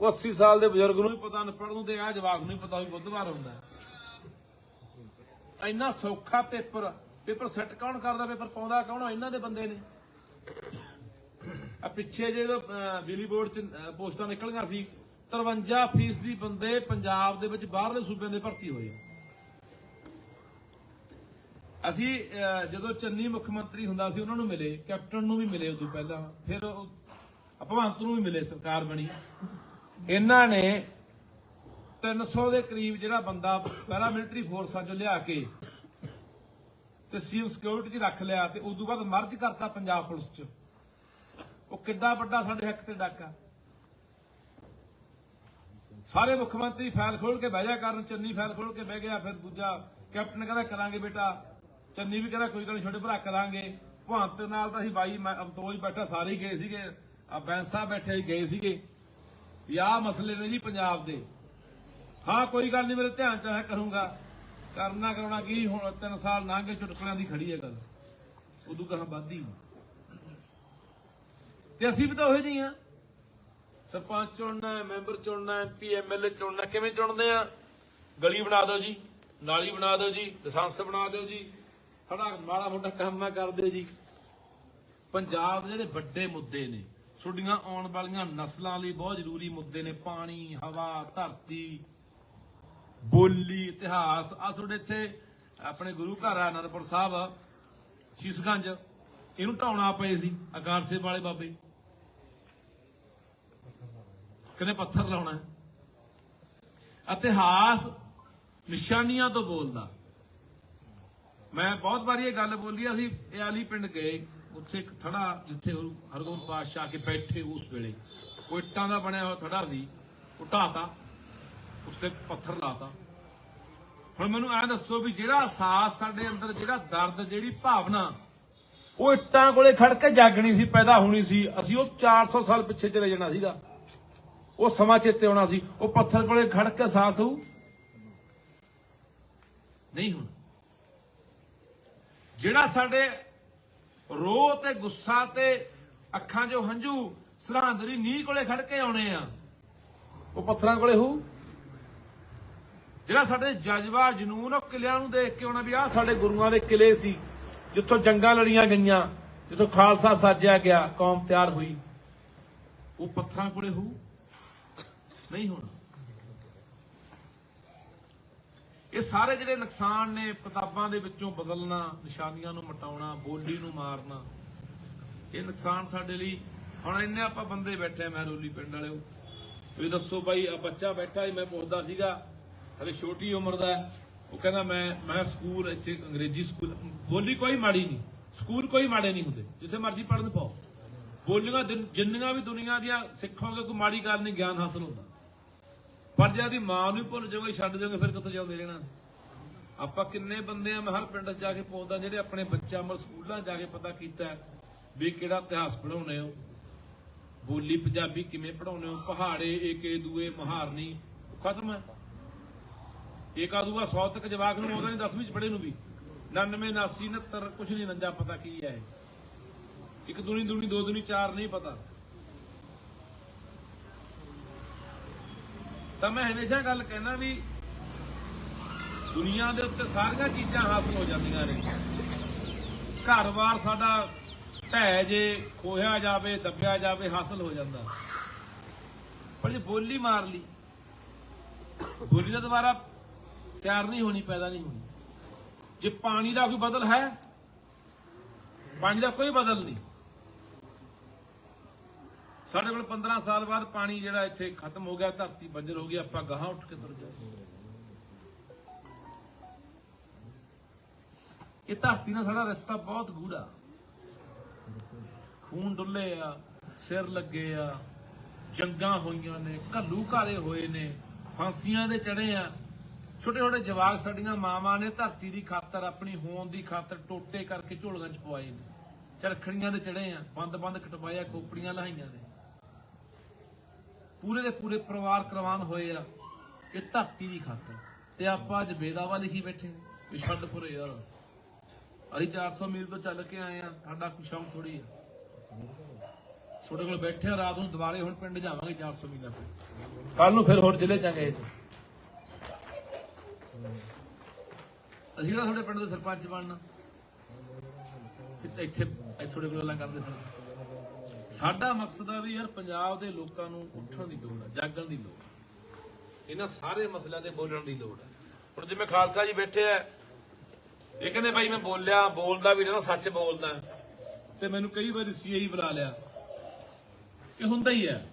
ਉਹ 80 ਸਾਲ ਦੇ ਬਜ਼ੁਰਗ ਨੂੰ ਵੀ ਪਤਾ, ਅਨਪੜ੍ਹ ਨੂੰ ਤੇ ਆ ਜਵਾਬ ਨੂੰ ਪਤਾ ਵੀ ਬੁੱਧਵਾਰ ਹੁੰਦਾ ਹੈ। ਇੰਨਾ ਸੌਖਾ ਪੇਪਰ ਪੇਪਰ ਸੈੱਟ ਕੌਣ ਕਰਦਾ, ਪੇਪਰ ਪਾਉਂਦਾ, ਕੌਣ ਆ? ਇਹਨਾਂ ਦੇ ਬੰਦੇ ਨੇ ਆ ਪਿੱਛੇ ਜਦੋਂ ਬਿਜਲੀ ਬੋਰਡ ਚ ਪੋਸਟਾਂ ਨਿਕਲੀਆਂ ਸੀ 53 ਫੀਸਦੀ ਬੰਦੇ ਪੰਜਾਬ ਦੇ ਵਿੱਚ ਬਾਹਰਲੇ ਸੂਬਿਆਂ ਦੇ ਭਰਤੀ ਹੋਏ ਅਸੀਂ ਜਦੋਂ ਚੰਨੀ ਮੁੱਖ ਮੰਤਰੀ ਹੁੰਦਾ ਸੀ, ਉਹਨਾਂ ਨੂੰ ਮਿਲੇ, ਕੈਪਟਨ ਨੂੰ ਵੀ ਮਿਲੇ ਉਦੋਂ ਪਹਿਲਾਂ, ਫਿਰ ਭਗਵੰਤ ਨੂੰ ਵੀ ਮਿਲੇ, ਸਰਕਾਰ ਬਣੀ। ਇਹਨਾਂ ਨੇ 300 ਦੇ ਕਰੀਬ ਜਿਹੜਾ ਬੰਦਾ ਪੈਰਾ ਮਿਲਟਰੀ ਫੋਰਸਾਂ ਚੋਂ ਲਿਆ ਕੇ ਤੇ ਸਿਵਲ ਸਿਕਿਉਰਿਟੀ 'ਚ ਰੱਖ ਲਿਆ ਤੇ ਉਦੋਂ ਬਾਅਦ ਮਰਜ ਕਰਤਾ ਪੰਜਾਬ ਪੁਲਿਸ 'ਚ। ਉਹ ਕਿੱਡਾ ਵੱਡਾ ਸਾਡੇ ਹੱਕ ਤੇ ਡਾਕਾ ਸਾਰੇ ਮੁੱਖ ਮੰਤਰੀ ਫਾਈਲ ਖੋਲ ਕੇ ਬਹਿ ਜਾ ਕਰਨ, ਚੰਨੀ ਫਾਈਲ ਖੋਲ ਕੇ ਬਹਿ ਗਿਆ, ਫਿਰ ਦੂਜਾ ਕੈਪਟਨ ਕਹਿੰਦਾ ਕਰਾਂਗੇ ਬੇਟਾ, ਚੰਨੀ ਵੀ ਕਹਿੰਦਾ ਕੋਈ ਗੱਲ ਨੀ ਛੋਟੇ ਭਰਾ ਕਰਾਂਗੇ। ਭਵੰਤ ਨਾਲ ਤਾਂ ਅਸੀਂ ਬਾਈ, ਮੈਂ ਬੈਠਾ, ਸਾਰੇ ਗਏ ਸੀਗੇ। ਆ ਬੈਂਸਾ ਬੈਠੇ ਹੀ ਗਏ ਸੀਗੇ। ਵੀ ਮਸਲੇ ਨੇ ਜੀ ਪੰਜਾਬ ਦੇ। ਹਾਂ, ਕੋਈ ਗੱਲ ਨਹੀਂ, ਮੇਰੇ ਧਿਆਨ ਚ ਆਇਆ ਕਰੂੰਗਾ। ਕਰਨਾ ਕਰਾਉਣਾ ਕੀ, ਹੁਣ 3 ਸਾਲ ਲੰਘ ਗਏ, ਚੁਟਕਲਿਆਂ ਦੀ ਖੜੀ ਹੈ ਗੱਲ। ਉਦੋਂ ਕਹਾਂ ਵੱਧਦੀ ਤੇ ਅਸੀਂ ਵੀ ਤਾਂ ਉਹੇ ਜਿਹੇ ਆ। ਸਰਪੰਚ ਚੁਣਨਾ ਹੈ, ਮੈਂਬਰ ਚੁਣਨਾ ਹੈ ਐਮਪੀ ਐਮਐਲਏ ਚੁਣਨਾ ਕਿਵੇਂ ਚੁਣਦੇ ਆ? ਗਲੀ ਬਣਾ ਦਿਓ ਜੀ, ਨਾਲੀ ਬਣਾ ਦਿਓ ਜੀ, ਲਾਇਸੈਂਸ ਬਣਾ ਦਿਓ ਜੀ ਥੋੜਾ ਮਾੜਾ ਮੋਟਾ ਕੰਮ ਆ ਕਰ ਜੀ। ਪੰਜਾਬ ਦੇ ਜਿਹੜੇ ਵੱਡੇ ਮੁੱਦੇ ਨੇ ਛੁੱਡੀਆਂ ਆਉਣ ਵਾਲੀਆਂ ਨਸਲਾਂ ਲਈ ਬਹੁਤ ਜ਼ਰੂਰੀ ਮੁੱਦੇ ਨੇ, ਪਾਣੀ, ਹਵਾ, ਧਰਤੀ, ਬੋਲੀ, ਇਤਿਹਾਸ। ਆ ਤੁਹਾਡੇ ਇੱਥੇ ਆਪਣੇ ਗੁਰੂ ਘਰ ਆ, ਅਨੰਦਪੁਰ ਸਾਹਿਬ, ਸ਼ੀਸਗੰਜ। ਇਹਨੂੰ ਢਾਉਣਾ ਪਏ ਸੀ, ਅਕਾਲ ਸੇਬ ਵਾਲੇ ਬਾਬੇ। ਕਿਨੇ ਪੱਥਰ ਲਾਉਣਾ ਇਤਿਹਾਸ ਨਿਸ਼ਾਨੀਆਂ ਤੋਂ ਬੋਲਦਾ। ਮੈਂ ਬਹੁਤ ਵਾਰੀ ਇਹ ਗੱਲ ਬੋਲੀ ਅਸੀਂ ਇਹ ਆਲੀ ਪਿੰਡ ਗਏ, ਉੱਥੇ ਇੱਕ ਥੜਾ ਜਿੱਥੇ ਗੁਰੂ ਹਰਗੋਬਿੰਦ ਪਾਤਸ਼ਾਹ ਕੇ ਬੈਠੇ ਉਸ ਵੇਲੇ। ਉਹ ਇੱਟਾਂ ਦਾ ਬਣਿਆ ਹੋਇਆ ਥੜਾ ਸੀ, ਉਹ ਢਾਤਾ ਉੱਤੇ ਪੱਥਰ ਲਾਤਾ। ਹੁਣ ਮੈਨੂੰ ਐ ਦੱਸੋ ਵੀ ਜਿਹੜਾ ਅਹਿਸਾਸ ਸਾਡੇ ਅੰਦਰ, ਜਿਹੜਾ ਦਰਦ, ਜਿਹੜੀ ਭਾਵਨਾ, ਉਹ ਇੱਟਾਂ ਕੋਲੇ ਖੜ ਕੇ ਜਾਗਣੀ ਸੀ, ਪੈਦਾ ਹੋਣੀ ਸੀ। ਅਸੀਂ ਉਹ 400 ਸਾਲ ਪਿੱਛੇ ਚਲੇ ਜਾਣਾ ਸੀਗਾ। ਉਹ ਸਮਾਂ ਚੇਤੇ ਆਉਣਾ ਸੀ। ਉਹ ਪੱਥਰ ਕੋਲੇ ਖੜ ਕੇ ਸਾਸ ਹੋਊ ਨਹੀਂ ਹੁਣ। ਜਿਹੜਾ ਸਾਡੇ ਰੋਹ ਤੇ ਗੁੱਸਾ ਤੇ ਅੱਖਾਂ 'ਚੋਂ ਹੰਝੂ, ਸਰਹੰਦਰੀ ਨੀਂਹ ਕੋਲੇ ਖੜ ਕੇ ਆਉਣੇ ਆ, ਉਹ ਪੱਥਰਾਂ ਕੋਲੇ ਹੋਊ ਜਿਹੜਾ ਸਾਡੇ ਜਜ਼ਬਾ, ਜਨੂਨ, ਉਹ ਕਿਲਿਆਂ ਨੂੰ ਦੇਖ ਕੇ ਆਉਣਾ ਵੀ ਆਹ ਸਾਡੇ ਗੁਰੂਆਂ ਦੇ ਕਿਲੇ ਸੀ। ਜਿੱਥੋਂ ਜੰਗਾਂ ਲੜੀਆਂ ਗਈਆਂ, ਜਿੱਥੋਂ ਖਾਲਸਾ ਸਾਜਿਆ ਗਿਆ, ਕੌਮ ਤਿਆਰ ਹੋਈ। ਉਹ ਪੱਥਰਾਂ ਕੋਲੇ ਹੋਊ ਨਹੀਂ ਹੋਣਾ। ਇਹ ਸਾਰੇ ਜਿਹੜੇ ਨੁਕਸਾਨ ਨੇ ਕਿਤਾਬਾਂ ਦੇ ਵਿੱਚੋਂ ਬਦਲਣਾ, ਨਿਸ਼ਾਨੀਆਂ ਨੂੰ ਮਟਾਉਣਾ, ਬੋਲੀ ਨੂੰ ਮਾਰਨਾ, ਇਹ ਨੁਕਸਾਨ ਸਾਡੇ ਲਈ ਹੁਣ ਇੰਨੇ ਆਪਾਂ ਬੰਦੇ ਬੈਠੇ ਮੈਂ ਰੋਲੀ ਪਿੰਡ ਵਾਲਿਓ। ਤੁਸੀਂ ਦੱਸੋ ਬਾਈ ਆ ਬੱਚਾ ਬੈਠਾ ਹੀ ਮੈਂ ਪੁੱਛਦਾ ਸੀਗਾ ਹਲੇ ਛੋਟੀ ਉਮਰ ਦਾ ਉਹ ਕਹਿੰਦਾ, ਮੈਂ ਮੈਂ ਸਕੂਲ, ਇੱਥੇ ਅੰਗਰੇਜ਼ੀ ਸਕੂਲ, ਬੋਲੀ ਕੋਈ ਮਾੜੀ ਨਹੀਂ, ਸਕੂਲ ਕੋਈ ਮਾੜੇ ਨਹੀਂ ਹੁੰਦੇ, ਜਿੱਥੇ ਮਰਜ਼ੀ ਪੜਨ ਪਾਓ। ਬੋਲੀਆਂ ਜਿੰਨੀਆਂ ਵੀ ਦੁਨੀਆ ਦੀਆਂ ਸਿੱਖੋਗੇ, ਕੋਈ ਮਾੜੀ ਗੱਲ ਨਹੀਂ, ਗਿਆਨ ਹਾਸਲ ਹੁੰਦਾ। ਪਰ ਜੇ ਆਦੀ ਮਾਂ ਨੂੰ ਹੀ ਭੁੱਲ ਜਾਓਗੇ, ਛੱਡ ਜਾਓਗੇ, ਫਿਰ ਕਿੱਥੇ ਜਾਉਂਦੇ ਰਹਿਣਾ? ਆਪਾਂ ਕਿੰਨੇ ਬੰਦੇ ਆ, ਮੈਂ ਹਰ ਪਿੰਡ 'ਚ ਜਾ ਕੇ ਪੁੱਛਦਾ, ਜਿਹੜੇ ਆਪਣੇ ਬੱਚਿਆਂ ਮਰ ਸਕੂਲਾਂ 'ਚ ਜਾ ਕੇ ਪਤਾ ਕੀਤਾ ਵੀ ਕਿਹੜਾ ਇਤਿਹਾਸ ਪੜਾਉਨੇ ਹੋ? ਬੋਲੀ ਪੰਜਾਬੀ ਕਿਵੇਂ ਪੜਾਉਨੇ ਹੋ? ਪਹਾੜੇ ਏਕੇ ਦੂਏ, ਮਹਾਰਨੀ, ਖਤਮ ਹੈ। ਇੱਕ ਆਦੂਗਾ 100 ਤੱਕ ਜਵਾਕ ਨੂੰ ਆਉਂਦਾ ਨਹੀਂ 10ਵੀਂ ਚ ਪੜੇ ਨੂੰ ਵੀ। 99 89 69 ਕੁਝ ਨਹੀਂ ਨੰਜਾ ਪਤਾ ਕੀ ਹੈ ਇੱਕ ਦੁਨੀ ਦੁਨੀ, ਦੋ ਦੁਨੀ, ਚਾਰ ਨਹੀਂ ਪਤਾ। ਤਾਂ ਮੈਂ ਹਮੇਸ਼ਾ ਗੱਲ ਕਹਿਣਾ ਵੀ ਦੁਨੀਆ ਦੇ ਉੱਤੇ ਸਾਰੀਆਂ ਚੀਜ਼ਾਂ ਹਾਸਲ ਹੋ ਜਾਂਦੀਆਂ ਨੇ। ਘਰ-ਬਾਰ ਸਾਡਾ ਢਹਿ ਜੇ ਖੋਹਿਆ ਜਾਵੇ, ਦੱਬਿਆ ਜਾਵੇ, ਹਾਸਲ ਹੋ ਜਾਂਦਾ। ਪਰ ਜੇ ਬੋਲੀ ਮਾਰ ਲਈ, ਬੋਲੀ ਦਾ ਦੁਬਾਰਾ ਤਿਆਰ ਨਹੀਂ ਹੋਣੀ, ਪੈਦਾ ਨਹੀਂ ਹੋਣੀ। ਜੇ ਪਾਣੀ ਦਾ ਕੋਈ ਬਦਲ ਹੈ, ਪਾਣੀ ਦਾ ਕੋਈ ਬਦਲ ਨਹੀਂ। ਸਾਡੇ ਕੋਲ 15 ਸਾਲ ਬਾਅਦ ਪਾਣੀ ਜਿਹੜਾ ਇੱਥੇ ਖਤਮ ਹੋ ਗਿਆ, ਧਰਤੀ ਬੰਜਰ ਹੋ ਗਈ, ਆਪਾਂ ਗਾਹਾਂ ਉੱਠ ਕੇ ਤੁਰ ਜਾਏ ਇਹ ਧਰਤੀ ਨਾਲ ਸਾਡਾ ਰਿਸ਼ਤਾ ਬਹੁਤ ਗੂੜਾ ਖੂਨ ਡੁੱਲੇ ਆ, ਸਿਰ ਲੱਗੇ ਆ, ਜੰਗਾਂ ਹੋਈਆਂ ਨੇ, ਘੱਲੂ ਘਾਰੇ ਹੋਏ ਨੇ, ਫਾਂਸੀਆਂ ਦੇ ਚੜੇ ਆ। ਛੋਟੇ ਛੋਟੇ ਜਵਾਕ ਸਾਡੀਆਂ ਮਾਵਾਂ ਨੇ ਧਰਤੀ ਦੀ ਖਾਤਰ, ਆਪਣੀ ਹੋਣ ਦੀ ਖਾਤਰ ਟੋਟੇ ਕਰਕੇ ਝੋਲੀਆਂ ਚ ਪਵਾਏ ਨੇ। ਚਰਖੜੀਆਂ ਦੇ ਚੜੇ ਆ ਬੰਦ ਬੰਦ ਕਟਵਾਇਆ ਕੋਪੜੀਆਂ ਲਹਾਈਆਂ ਨੇ। ਪੂਰੇ ਦੇ ਪੂਰੇ ਪਰਿਵਾਰ ਕੁਰਬਾਨ ਹੋਏ ਆ ਇਹ ਧਰਤੀ ਦੀ ਖਾਤਰ। ਤੇ ਆਪਾਂ ਅੱਜ ਬੇਦਾਵਾ ਲਿਖੀ ਬੈਠੇ ਵੀ ਛੱਡ ਪੁਰੇ ਯਾਰ ਅਸੀਂ 400 ਮੀਲ ਤੋਂ ਚੱਲ ਕੇ ਆਏ ਆ, ਸਾਡਾ ਕੋਈ ਸ਼ੌਕ ਥੋੜੀ ਆ। ਤੁਹਾਡੇ ਕੋਲ ਬੈਠੇ ਆ, ਰਾਤ ਨੂੰ ਦੁਬਾਰੇ ਹੁਣ ਪਿੰਡ ਜਾਵਾਂਗੇ 400 ਮੀਲ ਆਪੇ ਕੱਲ ਨੂੰ ਫਿਰ ਹੋਰ ਜ਼ਿਲ੍ਹੇ ਜਾਂਗੇ ਇਹ ਚ। ਅਸੀਂ ਕਿਹੜਾ ਤੁਹਾਡੇ ਪਿੰਡ ਦੇ ਸਰਪੰਚ ਬਣਨਾ? ਇੱਥੇ ਇੱਥੇ ਤੁਹਾਡੇ ਕੋਲ ਗੱਲਾਂ ਕਰਦੇ ਸਨ। ਸਾਡਾ ਮਕਸਦ ਆ ਵੀ ਯਾਰ ਪੰਜਾਬ ਦੇ ਲੋਕਾਂ ਨੂੰ ਉੱਠਣ ਦੀ ਲੋੜ ਆ, ਜਾਗਣ ਦੀ ਲੋੜ ਆ। ਇਹਨਾਂ ਸਾਰੇ ਮਸਲਿਆਂ ਤੇ ਬੋਲਣ ਦੀ ਲੋੜ ਹੈ ਹੁਣ ਜਿਵੇਂ ਖਾਲਸਾ ਜੀ ਬੈਠੇ ਆ ਇਹ ਕਹਿੰਦੇ ਭਾਈ ਮੈਂ ਬੋਲਿਆ, ਬੋਲਦਾ ਵੀ ਨਾ ਸੱਚ ਬੋਲਦਾ। ਤੇ ਮੈਨੂੰ ਕਈ ਵਾਰੀ ਸੀਆਈ ਬੁਲਾ ਲਿਆ। ਇਹ ਹੁੰਦਾ ਹੀ ਹੈ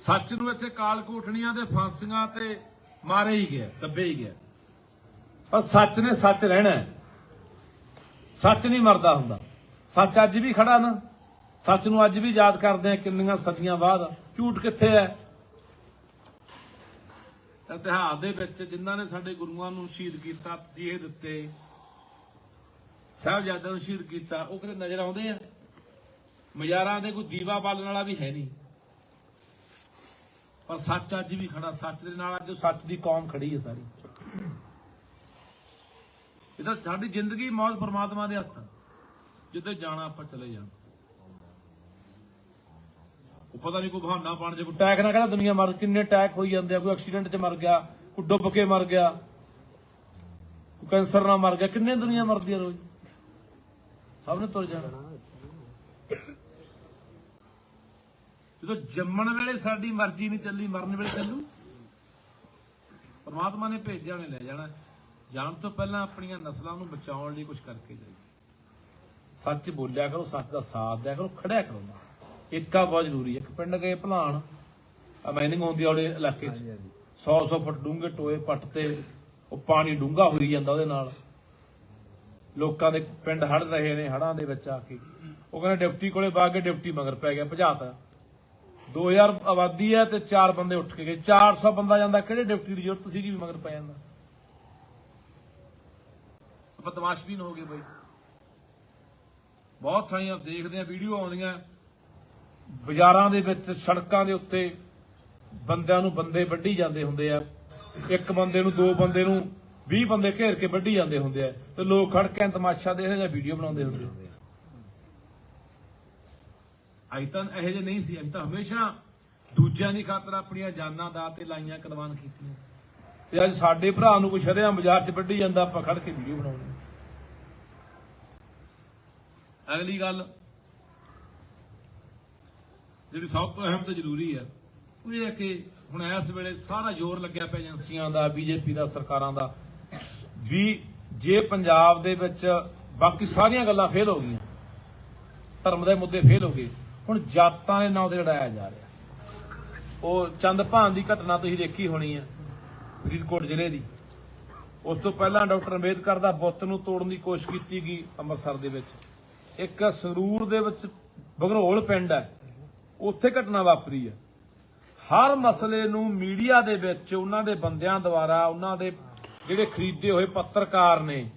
ਸੱਚ ਨੂੰ ਇੱਥੇ ਕਾਲ ਕੋਠਣੀਆਂ ਤੇ ਫਾਂਸੀਆਂ ਤੇ ਮਾਰੇ ਹੀ ਗਿਆ ਦੱਬੇ ਹੀ ਗਿਆ। ਪਰ ਸੱਚ ਨੇ ਸੱਚ ਰਹਿਣਾ ਸੱਚ ਨਹੀਂ ਮਰਦਾ ਹੁੰਦਾ। ਸੱਚ ਅੱਜ ਵੀ ਖੜਾ ਨਾ। ਸੱਚ ਨੂੰ ਅੱਜ ਵੀ ਯਾਦ ਕਰਦੇ ਆ, ਕਿੰਨੀਆਂ ਸਦੀਆਂ ਬਾਅਦ। ਝੂਠ ਕਿੱਥੇ ਹੈ ਇਤਿਹਾਸ ਦੇ ਵਿੱਚ ਜਿਨ੍ਹਾਂ ਨੇ ਸਾਡੇ ਗੁਰੂਆਂ ਨੂੰ ਸ਼ਹੀਦ ਕੀਤਾ, ਤਸੀਹੇ ਦਿੱਤੇ, ਸਾਹਿਬਜ਼ਾਦਿਆਂ ਨੂੰ ਸ਼ਹੀਦ ਕੀਤਾ, ਉਹ ਕਿਤੇ ਨਜ਼ਰ ਆਉਂਦੇ ਆ? ਮਜ਼ਾਰਾਂ ਦੇ ਕੋਈ ਦੀਵਾ ਬਾਲਣ ਵਾਲਾ ਵੀ ਹੈ ਨਹੀਂ। ਪਰ ਸੱਚ ਅੱਜ ਵੀ ਖੜਾ, ਸੱਚ ਦੇ ਨਾਲ ਅੱਜ ਸੱਚ ਦੀ ਕੌਮ ਖੜੀ ਹੈ ਸਾਰੀ। ਇਹ ਤਾਂ ਸਾਡੀ ਜ਼ਿੰਦਗੀ ਮੌਜ ਪਰਮਾਤਮਾ ਦੇ ਹੱਥ। ਆ। ਜਿੱਥੇ ਜਾਣਾ ਆਪਾਂ ਚਲੇ ਜਾਣਾ। ਉਹ ਪਤਾ ਨਹੀਂ ਕੋਈ ਬਹਾਨਾ ਬਣ ਜੇ ਕੋਈ ਟੈਕ ਨਾ ਕਹਿੰਦਾ ਦੁਨੀਆ ਮਰ, ਕਿੰਨੇ ਟੈਕ ਹੋਈ ਜਾਂਦੇ ਆ, ਕੋਈ ਐਕਸੀਡੈਂਟ 'ਚ ਮਰ ਗਿਆ, ਕੋਈ ਡੁੱਬ ਕੇ ਮਰ ਗਿਆ, ਕੋਈ ਕੈਂਸਰ ਨਾਲ ਮਰ ਗਿਆ, ਕਿੰਨੇ ਦੁਨੀਆ ਮਰਦੀ ਆ ਰੋਜ਼। ਸਭ ਨੇ ਤੁਰ ਜਾਣਾ। ਜਦੋਂ ਜੰਮਣ ਵੇਲੇ ਸਾਡੀ ਮਰਜ਼ੀ ਨਹੀਂ ਚੱਲੀ, ਮਰਨ ਵੇਲੇ ਚੱਲੂ। ਪਰਮਾਤਮਾ ਨੇ ਭੇਜਿਆ ਨੇ ਲੈ ਜਾਣਾ। ਜਾਣ ਤੋਂ ਪਹਿਲਾਂ ਆਪਣੀਆਂ ਨਸਲਾਂ ਨੂੰ ਬਚਾਉਣ ਲਈ ਕੁਝ ਕਰਕੇ ਜਾਈਏ। ਸੱਚ ਬੋਲਿਆ ਕਰੋ ਸੱਚ ਦਾ ਸਾਥ ਦਿਆ ਕਰੋ ਖੜਿਆ ਕਰੋ ਏਕਾ ਬਹੁਤ ਜ਼ਰੂਰੀ ਹੈ। ਇੱਕ ਪਿੰਡ ਗਏ ਭਲਾਣ ਮਾਈਨਿੰਗ ਹੁੰਦੀ ਆ ਉਹਦੇ ਇਲਾਕੇ 'ਚ। 100 100 ਫੁੱਟ ਡੂੰਘੇ ਟੋਏ ਪੱਟ ਤੇ ਉਹ ਪਾਣੀ ਡੂੰਘਾ ਹੋਈ ਜਾਂਦਾ ਉਹਦੇ ਨਾਲ। ਲੋਕਾਂ ਦੇ ਪਿੰਡ ਹੜ ਰਹੇ ਨੇ ਹੜਾਂ ਦੇ ਵਿੱਚ ਆ ਕੇ। ਉਹ ਕਹਿੰਦੇ ਡਿਪਟੀ ਕੋਲੇ ਬਾਗ ਕੇ ਡਿਪਟੀ ਮਗਰ ਪੈ ਗਿਆ ਭਜਾਤਾ। 2000 ਆਬਾਦੀ ਹੈ ਤੇ ਚਾਰ ਬੰਦੇ ਉੱਠ ਕੇ ਗਏ। 400 ਬੰਦਾ ਜਾਂਦਾ ਕਿਹੜੇ ਡਿਪਟੀ ਦੀ ਜ਼ਰੂਰਤ? ਸੀਗੀ ਵੀ ਮਗਰ ਪੈ ਜਾਂਦਾ? ਆਪਾਂ ਤਮਾਸ਼ਬੀਨ ਹੋ ਗਏ ਬਾਈ। ਬਹੁਤ ਥਾਈਆਂ ਦੇਖਦੇ ਆ, ਵੀਡੀਓ ਆਉਂਦੀਆਂ। ਬਾਜ਼ਾਰਾਂ ਦੇ ਵਿੱਚ, ਸੜਕਾਂ ਦੇ ਉੱਤੇ ਬੰਦਿਆਂ ਨੂੰ ਬੰਦੇ ਵੱਢੀ ਜਾਂਦੇ ਹੁੰਦੇ ਆ। ਇੱਕ ਬੰਦੇ ਨੂੰ ਦੋ ਬੰਦੇ ਨੂੰ 20 ਬੰਦੇ ਘੇਰ ਕੇ ਵੱਢੀ ਜਾਂਦੇ ਹੁੰਦੇ ਆ। ਤੇ ਲੋਕ ਖੜ ਕੇ ਤਮਾਸ਼ਾ ਦੇਖਦੇ ਜਾਂ ਵੀਡੀਓ ਬਣਾਉਂਦੇ ਹੁੰਦੇ ਆ। ਅੱਜ ਤਾਂ ਇਹੋ ਜਿਹੇ ਨਹੀਂ ਸੀ, ਅੱਜ ਤਾਂ ਹਮੇਸ਼ਾ ਦੂਜਿਆਂ ਦੀ ਖਾਤਰ ਆਪਣੀਆਂ ਜਾਨਾਂ ਦਾ ਤੇ ਲਾਈਆਂ ਕੁਰਬਾਨ ਕੀਤੀਆਂ। ਤੇ ਅੱਜ ਸਾਡੇ ਭਰਾ ਨੂੰ ਕੁਛ ਸ਼ਰਿਆਂ ਬਾਜ਼ਾਰ 'ਚ ਵੱਢੀ ਜਾਂਦਾ, ਆਪਾਂ ਖੜ ਕੇ ਵੀਡੀਓ ਬਣਾਉਣੀ ਅਗਲੀ ਗੱਲ, ਜਿਹੜੀ ਸਭ ਤੋਂ ਅਹਿਮ ਤੇ ਜ਼ਰੂਰੀ ਹੈ, ਉਹ ਇਹ ਹੈ ਕਿ ਹੁਣ ਇਸ ਵੇਲੇ ਸਾਰਾ ਜ਼ੋਰ ਲੱਗਿਆ ਪਿਆ ਏਜੰਸੀਆਂ ਦਾ ਬੀਜੇਪੀ ਦਾ, ਸਰਕਾਰਾਂ ਦਾ, ਵੀ ਜੇ ਪੰਜਾਬ ਦੇ ਵਿੱਚ ਬਾਕੀ ਸਾਰੀਆਂ ਗੱਲਾਂ ਫੇਲ ਹੋ ਗਈਆਂ, ਧਰਮ ਦੇ ਮੁੱਦੇ ਫੇਲ ਹੋ ਗਏ, ਹੁਣ ਜਾਤਾਂ ਦੇ ਨਾਂ ਤੇ ਲੜਾਇਆ ਜਾ ਰਿਹਾ। ਉਹ ਚੰਦ ਭਾਨ ਦੀ ਘਟਨਾ ਤੁਸੀਂ ਦੇਖੀ ਹੋਣੀ ਹੈ, ਫਰੀਦਕੋਟ ਜ਼ਿਲ੍ਹੇ ਦੀ। ਉਸ ਤੋਂ ਪਹਿਲਾਂ ਡਾਕਟਰ ਅੰਬੇਦਕਰ ਦਾ ਬੁੱਤ ਨੂੰ ਤੋੜਨ ਦੀ ਕੋਸ਼ਿਸ਼ ਕੀਤੀ ਗਈ ਅੰਮ੍ਰਿਤਸਰ ਦੇ ਵਿੱਚ। ਇੱਕ ਸੰਗਰੂਰ ਦੇ ਵਿੱਚ ਬਗਰੋਲ ਪਿੰਡ ਹੈ। ਉੱਥੇ ਘਟਨਾ ਵਾਪਰੀ ਹੈ। ਹਰ ਮਸਲੇ ਨੂੰ ਮੀਡੀਆ ਦੇ ਵਿੱਚ, ਉਹਨਾਂ ਦੇ ਬੰਦਿਆਂ ਦੁਆਰਾ, ਉਹਨਾਂ ਦੇ ਜਿਹੜੇ ਖਰੀਦੇ ਹੋਏ ਪੱਤਰਕਾਰ ਨੇ,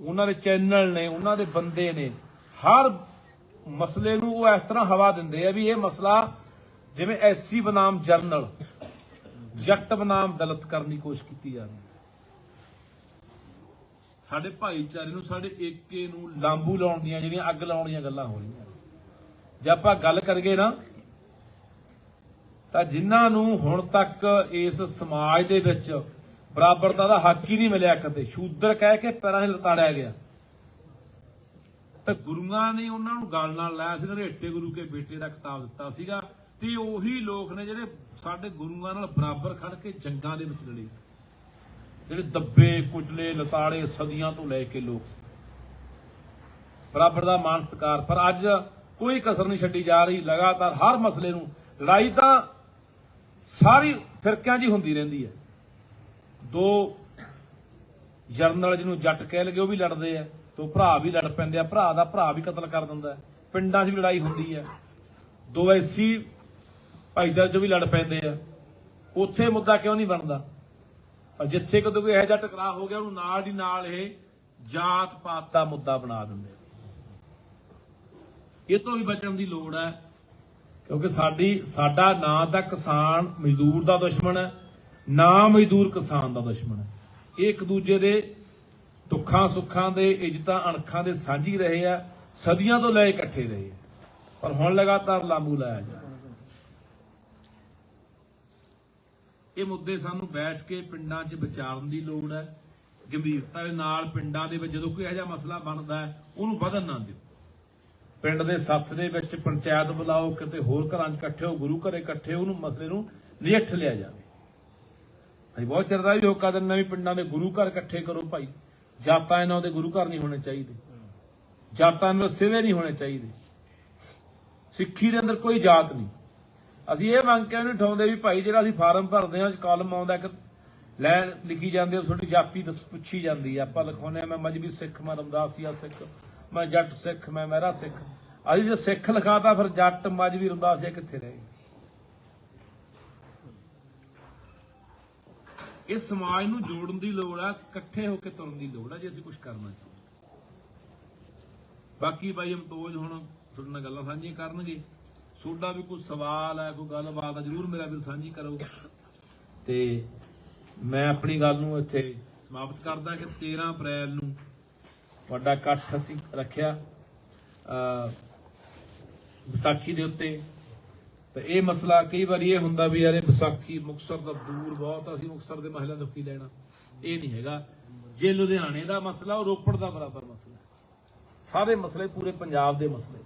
ਉਹਨਾਂ ਦੇ ਚੈਨਲ ਨੇ, ਉਹਨਾਂ ਦੇ ਬੰਦੇ ਨੇ, ਹਰ ਮਸਲੇ ਨੂੰ ਉਹ ਇਸ ਤਰ੍ਹਾਂ ਹਵਾ ਦਿੰਦੇ ਆ ਵੀ ਇਹ ਮਸਲਾ ਜਿਵੇਂ ਐਸਸੀ ਬਨਾਮ ਜਰਨਲ, ਜੱਟ ਬਨਾਮ ਦਲਿਤ ਕਰਨ ਦੀ ਕੋਸ਼ਿਸ਼ ਕੀਤੀ ਜਾ ਰਹੀ ਹੈ। ਸਾਡੇ ਭਾਈਚਾਰੇ ਨੂੰ, ਸਾਡੇ ਏਕੇ ਨੂੰ ਲਾਂਬੂ ਲਾਉਣ ਦੀਆਂ ਜਿਹੜੀਆਂ ਅੱਗ ਲਾਉਣ ਦੀਆਂ ਗੱਲਾਂ ਹੋ ਰਹੀਆਂ ਜੇ ਆਪਾਂ ਗੱਲ ਕਰੀਏ ਨਾ, ਤਾਂ ਜਿਨ੍ਹਾਂ ਨੂੰ ਹੁਣ ਤੱਕ ਇਸ ਸਮਾਜ ਦੇ ਵਿੱਚ ਬਰਾਬਰਤਾ ਦਾ ਹੱਕ ਹੀ ਨਹੀਂ ਮਿਲਿਆ ਕਦੇ, ਸ਼ੂਦਰ ਕਹਿ ਕੇ ਪੈਰਾਂ 'ਚ ਲਤਾੜਿਆ ਗਿਆ। ਤਾਂ ਗੁਰੂਆਂ ਨੇ ਉਹਨਾਂ ਨੂੰ ਗੱਲ ਨਾਲ ਲਾਇਆ ਸੀ ਰੇਟੇ ਗੁਰੂ ਕੇ ਬੇਟੇ ਦਾ ਖਿਤਾਬ ਦਿੱਤਾ ਸੀਗਾ, ਤੇ ਉਹੀ ਲੋਕ ਨੇ ਜਿਹੜੇ ਸਾਡੇ ਗੁਰੂਆਂ ਨਾਲ ਬਰਾਬਰ ਖੜ ਕੇ ਜੰਗਾਂ ਦੇ ਵਿੱਚ ਲੜੇ ਸੀ। ਜਿਹੜੇ ਦੱਬੇ, ਕੁਚਲੇ ਲਤਾੜੇ ਸਦੀਆਂ ਤੋਂ ਲੈ ਕੇ ਲੋਕ ਬਰਾਬਰ ਦਾ ਮਾਨ ਸਤਿਕਾਰ। ਪਰ ਅੱਜ ਕੋਈ ਕਸਰ ਨਹੀਂ ਛੱਡੀ ਜਾ ਰਹੀ। ਲਗਾਤਾਰ ਹਰ ਮਸਲੇ ਨੂੰ ਲੜਾਈ ਤਾਂ ਸਾਰੀ ਫਿਰਕਿਆਂ 'ਚ ਹੀ ਹੁੰਦੀ ਰਹਿੰਦੀ ਹੈ। ਦੋ ਜਰਨਲ ਜਿਹਨੂੰ ਜੱਟ ਕਹਿ ਲਗੇ ਉਹ ਵੀ ਲੜਦੇ ਆ। ਤੋਂ ਭਰਾ ਵੀ ਲੜ ਪੈਂਦੇ ਆ। ਭਰਾ ਦਾ ਭਰਾ ਵੀ ਕਤਲ ਕਰ ਦਿੰਦਾ ਪਿੰਡਾਂ 'ਚ ਵੀ ਲੜਾਈ ਹੁੰਦੀ ਹੈ। ਦੋ ਐਸੀ ਭਾਈਚਾਰੇ 'ਚ ਵੀ ਲੜ ਪੈਂਦੇ ਆ। ਉੱਥੇ ਮੁੱਦਾ ਕਿਉਂ ਨਹੀਂ ਬਣਦਾ? ਜਿੱਥੇ ਕਦੋਂ ਵੀ ਇਹੋ ਜਿਹਾ ਟਕਰਾਅ ਹੋ ਗਿਆ, ਉਹਨੂੰ ਨਾਲ ਦੀ ਨਾਲ ਇਹ ਜਾਤ ਪਾਤ ਦਾ ਮੁੱਦਾ ਬਣਾ ਦਿੰਦੇ ਇਹ ਤੋਂ ਵੀ ਬਚਣ ਦੀ ਲੋੜ ਹੈ, ਕਿਉਂਕਿ ਸਾਡੀ, ਸਾਡਾ ਨਾ ਤਾਂ ਕਿਸਾਨ ਮਜ਼ਦੂਰ ਦਾ ਦੁਸ਼ਮਣ ਹੈ, ਨਾ ਮਜ਼ਦੂਰ ਕਿਸਾਨ ਦਾ ਦੁਸ਼ਮਣ ਹੈ। ਇਹ ਇੱਕ ਦੂਜੇ ਦੇ ਦੁੱਖਾਂ, ਸੁੱਖਾਂ ਦੇ, ਇੱਜ਼ਤਾਂ, ਅਣਖਾਂ ਦੇ ਸਾਂਝੀ ਰਹੇ ਆ, ਸਦੀਆਂ ਤੋਂ ਲੈ ਇਕੱਠੇ ਰਹੇ ਆ। ਪਰ ਹੁਣ ਲਗਾਤਾਰ ਲਾਂਬੂ ਲਾਇਆ ਜਾ ਇਹ ਮੁੱਦੇ ਸਾਨੂੰ ਬੈਠ ਕੇ ਪਿੰਡਾਂ 'ਚ ਵਿਚਾਰਨ ਦੀ ਲੋੜ ਹੈ, ਗੰਭੀਰਤਾ ਦੇ ਨਾਲ ਪਿੰਡਾਂ ਦੇ ਵਿੱਚ ਜਦੋਂ ਕੋਈ ਇਹੋ ਜਿਹਾ ਮਸਲਾ ਬਣਦਾ ਹੈ, ਉਹਨੂੰ ਵਧਣ ਨਾ ਦਿਓ। ਪਿੰਡ ਦੇ ਸੱਥ ਦੇ ਵਿੱਚ ਪੰਚਾਇਤ ਬੁਲਾਓ, ਕਿਤੇ ਹੋਰ ਘਰਾਂ 'ਚ ਇਕੱਠੇ ਹੋ, ਗੁਰੂ ਘਰੇ ਇਕੱਠੇ ਉਹਨੂੰ ਮਸਲੇ ਨੂੰ ਨਿਜੱਠ ਲਿਆ ਜਾਵੇ। ਅਸੀਂ ਬਹੁਤ ਚਿਰ ਦਾ ਵੀ ਹੋਕਾ ਦਿੰਦਾ ਵੀ ਪਿੰਡਾਂ ਦੇ ਗੁਰੂ ਘਰ ਇਕੱਠੇ ਕਰੋ ਭਾਈ। ਜਾਤਾਂ ਇਹਨਾਂ ਦੇ ਗੁਰੂ ਘਰ ਨਹੀਂ ਹੋਣੇ ਚਾਹੀਦੇ। ਜਾਤਾਂ ਦੇ ਸਿਵੇ ਨਹੀਂ ਹੋਣੇ ਚਾਹੀਦੇ। ਸਿੱਖੀ ਦੇ ਅੰਦਰ ਕੋਈ ਜਾਤ ਨਹੀਂ। ਅਸੀਂ ਇਹ ਮੰਗ ਕੇ ਉਹਨੂੰ ਠਾਉਂਦੇ ਵੀ ਭਾਈ ਜਿਹੜਾ ਅਸੀਂ ਫਾਰਮ ਭਰਦੇ ਹਾਂ ਕਾਲਮ ਆਉਂਦਾ, ਇੱਕ ਲੈ ਲਿਖੀ ਜਾਂਦੀ ਹੈ ਤੁਹਾਡੀ ਜਾਤੀ ਦੱਸ, ਪੁੱਛੀ ਜਾਂਦੀ ਹੈ ਆਪਾਂ ਲਿਖਾਉਂਦੇ ਹਾਂ ਮੈਂ ਮਜਬੀ ਸਿੱਖ, ਮੈਂ ਰਮਦਾਸੀਆ ਸਿੱਖ, ਮੈਂ ਜੱਟ ਸਿੱਖ, ਮੈਂ ਮਹਿਰਾ ਸਿੱਖ। ਅਸੀਂ ਜੇ ਸਿੱਖ ਲਿਖਾਤਾ, ਫਿਰ ਜੱਟ, ਮਜਬੀ ਰਮਦਾਸੀਆ ਕਿੱਥੇ ਰਹਿ? ਇਸ ਸਮਾਜ ਨੂੰ ਜੋੜਨ ਦੀ ਲੋੜ ਆ, ਇਕੱਠੇ ਹੋ ਕੇ ਤੁਰਨ ਦੀ ਲੋੜ ਆ, ਜੇ ਅਸੀਂ ਕੁਝ ਕਰਨਾ ਚਾਹੁੰਦੇ। ਬਾਕੀ ਬਾਈ ਅਮਤੋਜ ਹੁਣ ਤੁਹਾਡੇ ਨਾਲ ਗੱਲਾਂ ਸਾਂਝੀਆਂ ਕਰਨਗੇ। ਤੁਹਾਡਾ ਵੀ ਕੋਈ ਸਵਾਲ ਹੈ ਕੋਈ ਗੱਲਬਾਤ ਹੈ ਜਰੂਰ ਮੇਰਾ ਵੀ ਸਾਂਝੀ ਕਰੋ। ਤੇ ਮੈਂ ਆਪਣੀ ਗੱਲ ਨੂੰ ਇੱਥੇ ਸਮਾਪਤ ਕਰਦਾ ਕਿ 13 ਅਪ੍ਰੈਲ ਨੂੰ ਵੱਡਾ ਇਕੱਠ ਅਸੀਂ ਰੱਖਿਆ ਵਿਸਾਖੀ ਦੇ ਉੱਤੇ। ਤੇ ਇਹ ਮਸਲਾ ਕਈ ਵਾਰੀ ਇਹ ਹੁੰਦਾ ਵੀ ਯਾਰ ਇਹ ਵਿਸਾਖੀ ਮੁਕਤਸਰ ਦਾ ਦੂਰ ਬਹੁਤ ਆ, ਅਸੀਂ ਮੁਕਤਸਰ ਦੇ ਮਹਿਲਾਂ ਤੋਂ ਕੀ ਲੈਣਾ? ਇਹ ਨਹੀਂ ਹੈਗਾ। ਜੇ ਲੁਧਿਆਣੇ ਦਾ ਮਸਲਾ ਉਹ ਰੋਪੜ ਦਾ ਬਰਾਬਰ ਮਸਲਾ। ਸਾਰੇ ਮਸਲੇ ਪੂਰੇ ਪੰਜਾਬ ਦੇ ਮਸਲੇ।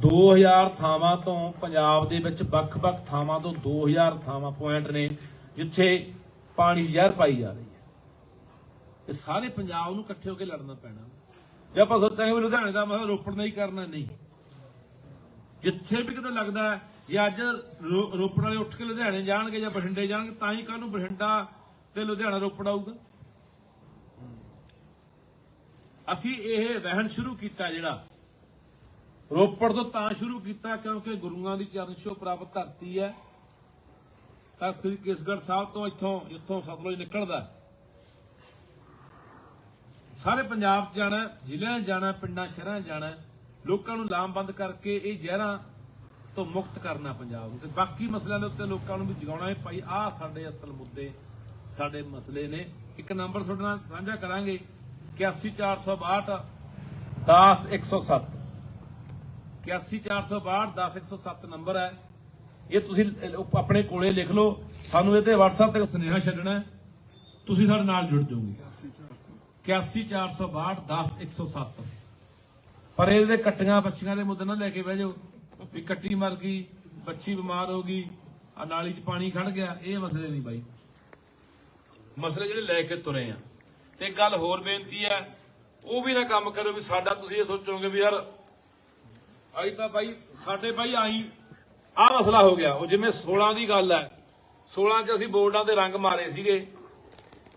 2000 ਥਾਵਾਂ ਤੋਂ ਪੰਜਾਬ ਦੇ ਵਿੱਚ ਵੱਖ-ਵੱਖ ਥਾਵਾਂ ਤੋਂ 2000 ਥਾਵਾਂ ਪੁਆਇੰਟ ਨੇ, ਜਿੱਥੇ ਪਾਣੀ ਜ਼ਹਿਰ ਪਾਈ ਜਾ ਰਹੀ ਹੈ। ਇਹ ਸਾਰੇ ਪੰਜਾਬ ਨੂੰ ਇਕੱਠੇ ਹੋ ਕੇ ਲੜਨਾ ਪੈਣਾ। ਜੇ ਆਪਾਂ ਸੋਚਾਂਗੇ ਵੀ ਲੁਧਿਆਣੇ ਦਾ ਮਸਲਾ ਰੋਪੜ ਨਹੀਂ ਕਰਨਾ, ਨਹੀਂ। ਜਿੱਥੇ ਵੀ ਕਿਤੇ ਲੱਗਦਾ ਹੈ, ਜੇ ਅੱਜ ਰੋਪੜ ਵਾਲੇ ਉੱਠ ਕੇ ਲੁਧਿਆਣੇ ਜਾਣਗੇ ਜਾਂ ਬਠਿੰਡੇ ਜਾਣਗੇ, ਤਾਂ ਹੀ ਕੱਲ ਨੂੰ ਬਠਿੰਡਾ ਤੇ ਲੁਧਿਆਣਾ ਰੋਪੜ ਆਊਗਾ। ਅਸੀਂ ਇਹ ਵਹਿਣ ਸ਼ੁਰੂ ਕੀਤਾ ਜਿਹੜਾ ਰੋਪੜ ਤੋਂ ਤਾਂ ਸ਼ੁਰੂ ਕੀਤਾ ਕਿਉਂਕਿ ਗੁਰੂਆਂ ਦੀ ਚਰਨ ਛੋਹ ਪ੍ਰਾਪਤ ਧਰਤੀ ਹੈ। ਤਾਂ ਸ੍ਰੀ ਕੇਸਗੜ ਸਾਹਿਬ ਤੋਂ ਇੱਥੋਂ ਇੱਥੋਂ ਸਤਲੁਜ ਨਿਕਲਦਾ ਸਾਰੇ ਪੰਜਾਬ 'ਚ ਜਾਣਾ ਜ਼ਿਲ੍ਹਿਆਂ 'ਚ ਜਾਣਾ ਪਿੰਡਾਂ, ਸ਼ਹਿਰਾਂ 'ਚ ਜਾਣਾ ਲੋਕਾਂ ਨੂੰ ਲਾਮਬੰਦ ਕਰਕੇ ਇਹ ਜ਼ਹਿਰਾਂ ਤੋਂ ਮੁਕਤ ਕਰਨਾ ਪੰਜਾਬ ਨੂੰ। ਤੇ ਬਾਕੀ ਮਸਲਿਆਂ ਦੇ ਉੱਤੇ ਲੋਕਾਂ ਨੂੰ ਵੀ ਜਗਾਉਣਾ ਹੈ। ਭਾਈ, ਆਹ ਸਾਡੇ ਅਸਲ ਮੁੱਦੇ, ਸਾਡੇ ਮਸਲੇ ਨੇ। ਇੱਕ ਨੰਬਰ ਤੁਹਾਡੇ ਨਾਲ ਸਾਂਝਾ ਕਰਾਂਗੇ 81462 10107 81462 10107 ਨੰਬਰ ਹੈ। ਇਹ ਤੁਸੀਂ ਆਪਣੇ ਕੋਲੇ ਲਿਖ ਲਓ। ਸਾਨੂੰ ਇਹ ਤੇ WhatsApp ਤੇ ਸੁਨੇਹਾ ਛੱਡਣਾ ਤੁਸੀਂ ਸਾਡੇ ਨਾਲ ਜੁੜ ਜਾਓਗੇ। 81462 10107 ਪਰ ਇਹਦੇ ਕੱਟੀਆਂ ਬੱਚੀਆਂ ਦੇ ਮੁੱਦੇ ਨਾ ਲੈ ਕੇ ਬਹਿ ਜਾਓ। ਵੀ ਕੱਟੀ ਮਰ ਗਈ, ਬੱਚੀ ਬਿਮਾਰ ਹੋ ਗਈ ਆ ਨਾਲੀ 'ਚ ਪਾਣੀ ਖੜ ਗਿਆ। ਇਹ ਮਸਲੇ ਨਹੀਂ ਬਾਈ। ਮਸਲੇ ਜਿਹੜੇ ਲੈ ਕੇ ਤੁਰੇ ਆ। ਤੇ ਗੱਲ ਹੋਰ ਬੇਨਤੀ ਹੈ, ਉਹ ਵੀ ਨਾ ਕੰਮ ਕਰੋ ਵੀ ਸਾਡਾ ਤੁਸੀਂ ਇਹ ਸੋਚੋਗੇ ਵੀ ਯਾਰ ਅਸੀਂ ਤਾਂ ਬਾਈ, ਸਾਡੇ ਬਾਈ ਆਈ ਆਹ ਮਸਲਾ ਹੋ ਗਿਆ। ਉਹ ਜਿਵੇਂ 16 ਦੀ ਗੱਲ ਹੈ 16 ਚ ਅਸੀਂ ਬੋਰਡਾਂ ਤੇ ਰੰਗ ਮਾਰੇ ਸੀਗੇ।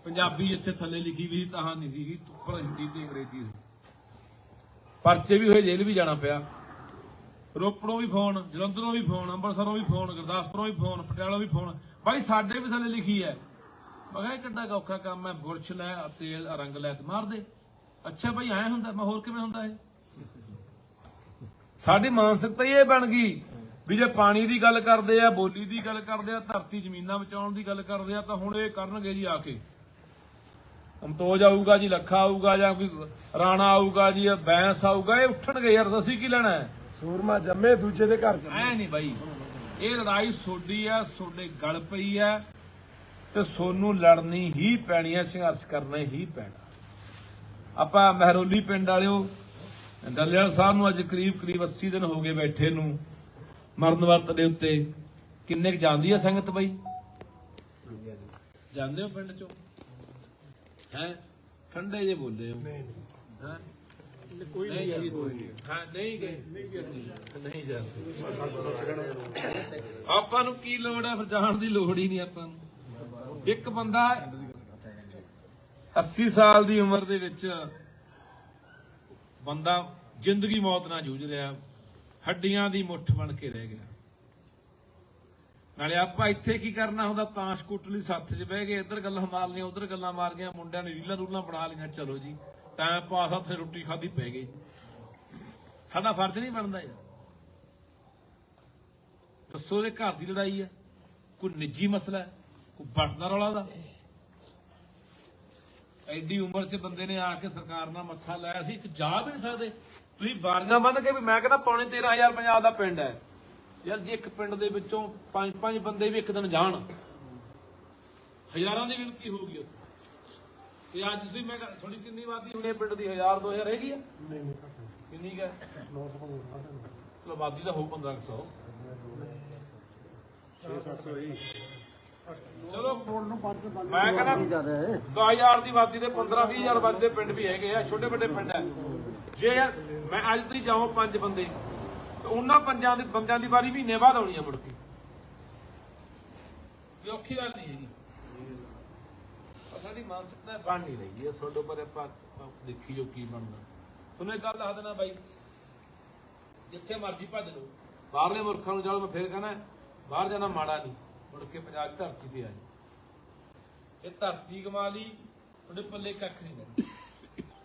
ਪੰਜਾਬੀ ਇੱਥੇ ਥੱਲੇ ਲਿਖੀ ਵੀ ਤਾਂ ਨਹੀਂ ਸੀਗੀ ਉੱਪਰ ਹਿੰਦੀ ਤੇ ਅੰਗਰੇਜ਼ੀ ਸੀ। ਪਰਚੇ ਵੀ ਹੋਏ, ਜੇਲ੍ਹ ਵੀ ਜਾਣਾ ਪਿਆ। ਰੋਪੜੋਂ ਵੀ ਫੋਨ, ਜਲੰਧਰੋਂ ਵੀ ਫੋਨ, ਅੰਮ੍ਰਿਤਸਰੋਂ ਵੀ ਫੋਨ, ਗੁਰਦਾਸਪੁਰੋਂ ਵੀ ਫੋਨ, ਪਟਿਆਲੋਂ ਵੀ ਫੋਨ। ਬਾਈ ਸਾਡੇ ਵੀ ਥੱਲੇ ਲਿਖੀ ਹੈ। ਮੈਂ ਕਿਹਾ ਕਿੱਡਾ ਔਖਾ ਕੰਮ ਹੈ, ਬੁਰਸ਼ ਲੈ ਤੇਲ ਰੰਗ ਲੈ ਤੇ ਮਾਰ ਦੇ। ਅੱਛਾ ਬਾਈ ਐ ਹੁੰਦਾ, ਮੈਂ ਹੋਰ ਕਿਵੇਂ ਹੁੰਦਾ ਇਹ? ਸਾਡੀ ਮਾਨਸਿਕਤਾ ਹੀ ਇਹ ਬਣ ਗਈ ਵੀ ਜੇ ਪਾਣੀ ਦੀ ਗੱਲ ਕਰਦੇ ਆ ਬੋਲੀ ਦੀ ਗੱਲ ਕਰਦੇ ਆ ਧਰਤੀ ਜ਼ਮੀਨਾਂ ਬਚਾਉਣ ਦੀ ਗੱਲ ਕਰਦੇ ਆ ਤਾਂ ਹੁਣ ਇਹ ਕਰਨਗੇ ਜੀ ਆ ਕੇ। ਅਮਤੋਜ ਆਊਗਾ ਜੀ ਲੱਖਾ ਆਊਗਾ ਜਾਂ ਕੋਈ ਰਾਣਾ ਆਊਗਾ ਜੀ ਬੈਂਸ ਆਊਗਾ ਇਹ ਉੱਠਣਗੇ ਯਾਰ ਅਸੀਂ ਕੀ ਲੈਣਾ ਹੈ? ਸੂਰਮਾ ਜੰਮੇ ਦੂਜੇ ਦੇ ਘਰ ਐ ਨਹੀਂ ਬਾਈ। ਇਹ ਲੜਾਈ ਸੋਡੀ ਆ ਸੋਡੇ ਗਲ ਪਈ ਆ ਤੇ ਸੋਨੂੰ ਲੜਨੀ ਹੀ ਪੈਣੀ ਆ ਸੰਘਰਸ਼ ਕਰਨਾ ਹੀ ਪੈਣਾ। ਆਪਾਂ ਮਹਿਰੋਲੀ ਪਿੰਡ ਵਾਲਿਓ ਡੱਲੇਵਾਲ ਸਾਹਿਬ ਨੂੰ ਅੱਜ ਕਰੀਬ ਕਰੀਬ 80 ਦਿਨ ਹੋ ਗਏ ਬੈਠੇ ਨੂੰ ਮਰਨ ਵਰਤ ਦੇ ਉੱਤੇ। ਕਿੰਨੇ ਜਾਂਦੀ ਆ ਸੰਗਤ ਬਾਈ? ਜਾਂਦੇ ਹੋ ਪਿੰਡ ਚੋਂ? ਹੈ? ਠੰਡੇ ਜੇ ਬੋਲੇ ਹੋ। ਹੈ? ਕੋਈ ਨਹੀਂ ਹਾਂ ਨਹੀਂ ਗਏ। ਨਹੀਂ ਜਾਂਦੇ ਆਪਾਂ ਨੂੰ ਕੀ ਲੋੜ ਹੈ ਫਿਰ ਜਾਣ ਦੀ? ਲੋੜ ਹੀ ਨਹੀਂ ਆਪਾਂ ਨੂੰ। ਇੱਕ ਬੰਦਾ 80 ਸਾਲ ਦੀ ਉਮਰ ਦੇ ਵਿੱਚ ਬੰਦਾ ਜ਼ਿੰਦਗੀ ਮੌਤ ਨਾਲ ਜੂਝ ਰਿਹਾ, ਹੱਡੀਆਂ ਦੀ ਮੁੱਠ ਬਣ ਕੇ ਰਹਿ ਗਿਆ। ਨਾਲੇ ਆਪਾਂ ਇੱਥੇ ਕੀ ਕਰਨਾ ਹੁੰਦਾ? ਤਾਸ਼ ਕੁੱਟਲੀ ਸੱਥ 'ਚ ਬਹਿ ਗਏ, ਇੱਧਰ ਗੱਲਾਂ ਮਾਰ ਲਈਆਂ ਉੱਧਰ ਗੱਲਾਂ ਮਾਰ ਗਈਆਂ ਮੁੰਡਿਆਂ ਨੇ ਰੀਲਾਂ ਰੂਲਾਂ ਬਣਾ ਲਈਆਂ, ਚਲੋ ਜੀ। ਟਾਈਮ ਪਾਸ ਹੱਥੇ ਰੋਟੀ ਖਾਧੀ, ਪੈ ਗਈ। ਸਾਡਾ ਫਰਜ਼ ਨਹੀਂ ਬਣਦਾ ਯਾਰ। ਦੱਸੋ ਇਹ ਘਰ ਦੀ ਲੜਾਈ ਹੈ? ਕੋਈ ਨਿੱਜੀ ਮਸਲਾ ਕੋਈ ਬਟਦਾ ਰੌਲਾ ਦਾ? ਐਡੀ ਉਮਰ 'ਚ ਬੰਦੇ ਨੇ ਆ ਕੇ ਸਰਕਾਰ ਨਾਲ ਮੱਥਾ ਲਾਇਆ ਸੀ ਇੱਕ ਜਾ ਵੀ ਨਹੀਂ ਸਕਦੇ। ਤੁਸੀਂ ਵਾਰੀਆਂ ਬੰਨ ਕੇ ਵੀ ਮੈਂ ਕਹਿੰਦਾ ਪੌਣੇ 13000 ਪੰਜਾਬ ਦਾ ਪਿੰਡ ਹੈ। ਯਾਰ ਜੇ ਇੱਕ ਪਿੰਡ ਦੇ ਵਿੱਚੋਂ ਪੰਜ ਪੰਜ ਬੰਦੇ ਵੀ ਇੱਕ ਦਿਨ ਜਾਣ ਹਜ਼ਾਰਾਂ ਦੀ ਗਿਣਤੀ ਹੋਊਗੀ ਉੱਥੇ। ਤੇ ਅੱਜ ਤੁਸੀਂ ਮੈਂ ਥੋੜੀ ਕਿੰਨੀ ਵਾਦੀ ਹੋਣੀ ਪਿੰਡ ਦੀ 1000 2000 ਹੈਗੀ ਆ? ਨਹੀਂ ਨਹੀਂ ਘੱਟ ਕਿੰਨੀ ਹੈ? 900 ਚਲੋ ਆਬਾਦੀ ਦਾ ਹੋਊ 1500 6-700 ਹੀ। ਚਲੋ। ਮੈਂ ਕਹਿੰਦਾ 10000 ਦੀ ਆਬਾਦੀ ਦੇ 15 20000 ਆਬਾਦੀ ਦੇ ਪਿੰਡ ਵੀ ਹੈਗੇ ਆ ਛੋਟੇ ਵੱਡੇ ਪਿੰਡ ਹੈ ਜੇ ਯਾਰ ਮੈਂ ਅੱਜ ਤੁਸੀਂ ਜਾਓ ਪੰਜ ਬੰਦੇ ਤੇ ਉਹਨਾਂ ਪੰਜਾਂ ਦੇ ਬੰਦਿਆਂ ਦੀ ਵਾਰੀ ਮਹੀਨੇ ਬਾਅਦ ਆਉਣੀ ਆ ਮੁੜ ਕੇ। ਇਹ ਔਖੀ ਗੱਲ ਨਹੀਂ ਹੈਗੀ। ਸਾਡੀ ਮਾਨਸਿਕਤਾ ਬਣ ਨਹੀਂ ਰਹੀ ਹੈ ਤੁਹਾਡੇ ਪਰ ਆਪਾਂ ਆਪਾਂ ਦੇਖੀ ਜੋ ਕੀ ਬਣਦਾ। ਤੁਹਾਨੂੰ ਇੱਕ ਗੱਲ ਦੱਸ ਦੇਣਾ ਬਾਈ। ਜਿੱਥੇ ਮਰਜ਼ੀ ਭੱਜ ਲਓ। ਬਾਹਰਲੇ ਮੁਲਕਾਂ ਨੂੰ ਜਾਓ ਮੈਂ ਫੇਰ ਕਹਣਾ ਬਾਹਰ ਜਾਣਾ ਮਾੜਾ ਨਹੀਂ। ਮੁੜ ਕੇ ਪੰਜਾਬ ਧਰਤੀ ਤੇ ਆ ਇਹ ਧਰਤੀ ਕਮਾ ਲਈ ਤੁਹਾਡੇ ਪੱਲੇ ਕੱਖ ਨਹੀਂ ਰਹਿਣਾ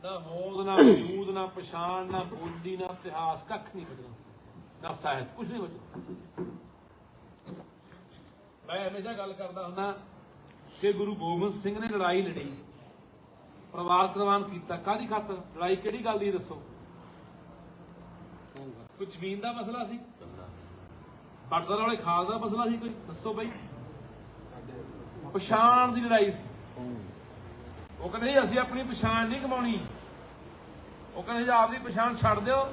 ਨਾ ਹੋਂਦ, ਨਾ ਵਜੂਦ ਨਾ ਪਛਾਣ, ਨਾ ਬੋਲੀ, ਨਾ ਇਤਿਹਾਸ, ਕੱਖ ਨਹੀਂ ਬਚਣਾ ਨਾ ਸਾਹਿਤ ਕੁਝ ਨਹੀਂ ਬਚਣਾ। ਮੈਂ ਹਮੇਸ਼ਾ ਗੱਲ ਕਰਦਾ ਹੁੰਦਾ ਕਿ ਗੁਰੂ ਗੋਬਿੰਦ ਸਿੰਘ ਨੇ ਲੜਾਈ ਲੜੀ। ਪਰਿਵਾਰ ਕੁਰਬਾਨ ਕੀਤਾ। ਕਾਹਦੀ ਖਾਤਰ? ਲੜਾਈ ਕਿਹੜੀ ਗੱਲ ਦੀ ਦੱਸੋ? ਕੋਈ ਜ਼ਮੀਨ ਦਾ ਮਸਲਾ ਸੀ? ਪੜਦਰ ਵਾਲੇ ਖਾਸ ਦਾ ਮਸਲਾ ਸੀ ਕੋਈ? ਦੱਸੋ ਬਈ। ਪਛਾਣ ਦੀ ਲੜਾਈ ਸੀ। ਉਹ ਕਹਿੰਦੇ ਅਸੀਂ ਆਪਣੀ ਪਛਾਣ ਨਹੀਂ ਕਮਾਉਣੀ। ਉਹ ਕਹਿੰਦੇ ਜੀ, ਆਪਦੀ ਪਛਾਣ ਛੱਡ ਦਿਓ।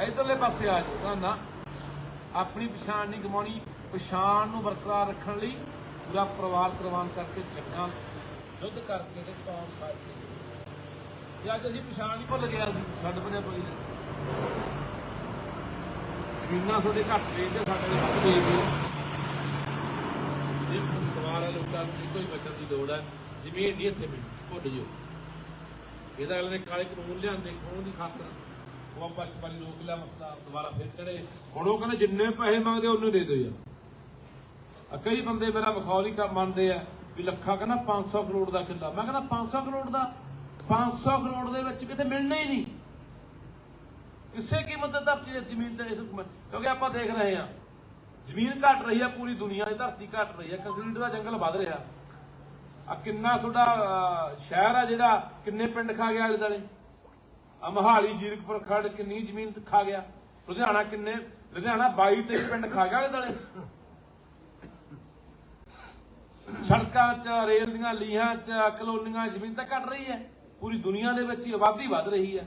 ਇਧਰਲੇ ਪਾਸੇ ਆ ਜਾਓ। ਨਾ, ਆਪਣੀ ਪਛਾਣ ਨਹੀਂ ਕਮਾਉਣੀ। ਪਛਾਣ ਨੂੰ ਬਰਕਰਾਰ ਰੱਖਣ ਲਈ ਪੂਰਾ ਪਰਿਵਾਰ ਕੁਰਬਾਨ ਕਰਕੇ ਜੰਗਾਂ ਯੁੱਧ ਕਰਕੇ ਤੇ ਕੌਮ ਸਾਜ ਕੇ ਅੱਜ ਅਸੀਂ ਪਛਾਣ ਹੀ ਭੁੱਲ ਗਿਆ ਸੀ ਛੱਡ ਬਣੇ ਪਈ ਜ਼ਮੀਨਾਂ ਤੁਹਾਡੇ ਘੱਟ ਵੇਚਦੇ ਸਾਡੇ ਦੇ ਵੱਧ ਵੇਚਦੇ ਸਵਾਲ ਹੈ ਲੋਕਾਂ ਨੂੰ ਇੱਕੋ ਬਚਣ ਦੀ ਲੋੜ ਹੈ, ਜ਼ਮੀਨ ਨਹੀਂ ਇੱਥੇ ਮਿਲਣੀ, ਭੁੱਲ ਜਿਓ। ਇਹਦਾ ਅਗਲੇ ਨੇ ਕਾਲੇ ਕਾਨੂੰਨ ਲਿਆਂਦੇ, ਕਾਨੂੰਨ ਦੀ ਖਾਤਰ ਉਹ ਆਪਾਂ ਇੱਕ ਵਾਰੀ ਰੋਕ ਲਿਆ, ਮਸਲਾ ਦੁਬਾਰਾ ਫਿਰ ਚੜੇ ਹੁਣ ਉਹ ਕਹਿੰਦੇ ਜਿੰਨੇ ਪੈਸੇ ਮੰਗਦੇ ਉਹਨੇ ਦੇ ਦਿਓ ਯਾਰ। ਕਈ ਬੰਦੇ ਮੇਰਾ ਮਖੌਲ ਹੀ ਕਰ ਮੰਨਦੇ ਆ ਵੀ ਲੱਖਾ ਕਹਿੰਦਾ 500 ਕਰੋੜ ਦਾ ਕਿੱਲਾ। ਮੈਂ ਕਹਿੰਦਾ 500 ਕਰੋੜ ਦਾ 500 ਕਰੋੜ ਦੇ ਵਿੱਚ ਕਿਤੇ ਮਿਲਣਾ ਹੀ ਨਹੀਂ। ਇਸੇ ਕੀਮਤ ਤੇ ਧਰਤੀ ਦੀ ਜ਼ਮੀਨ ਤੇ ਇਸ ਕਿਉਂਕਿ ਆਪਾਂ ਦੇਖ ਰਹੇ ਹਾਂ, ਜ਼ਮੀਨ ਘਟ ਰਹੀ ਹੈ ਪੂਰੀ ਦੁਨੀਆ ਦੀ ਧਰਤੀ ਘਟ ਰਹੀ ਹੈ ਕੰਕਰੀਟ ਦਾ ਜੰਗਲ ਵੱਧ ਰਿਹਾ। ਆ ਕਿੰਨਾ ਤੁਹਾਡਾ ਸ਼ਹਿਰ ਆ ਜਿਹੜਾ ਕਿੰਨੇ ਪਿੰਡ ਖਾ ਗਿਆ ਆਲੇ ਦੁਆਲੇ ਆ ਮਹਾਲੀ, ਜੀਰਕਪੁਰ ਖੜ ਕਿੰਨੀ ਜ਼ਮੀਨ ਖਾ ਗਿਆ? ਲੁਧਿਆਣਾ ਕਿੰਨੇ, ਲੁਧਿਆਣਾ 22 23 ਪਿੰਡ ਖਾ ਗਿਆ ਆਲੇ ਦੁਆਲੇ ਸੜਕਾਂ 'ਚ, ਰੇਲ ਦੀਆਂ ਲੀਹਾਂ 'ਚ, ਕਲੋਨੀਆਂ, ਜ਼ਮੀਨ ਤਾਂ ਘਟ ਰਹੀ ਹੈ, ਪੂਰੀ ਦੁਨੀਆ ਦੇ ਵਿੱਚ ਆਬਾਦੀ ਵੱਧ ਰਹੀ ਹੈ।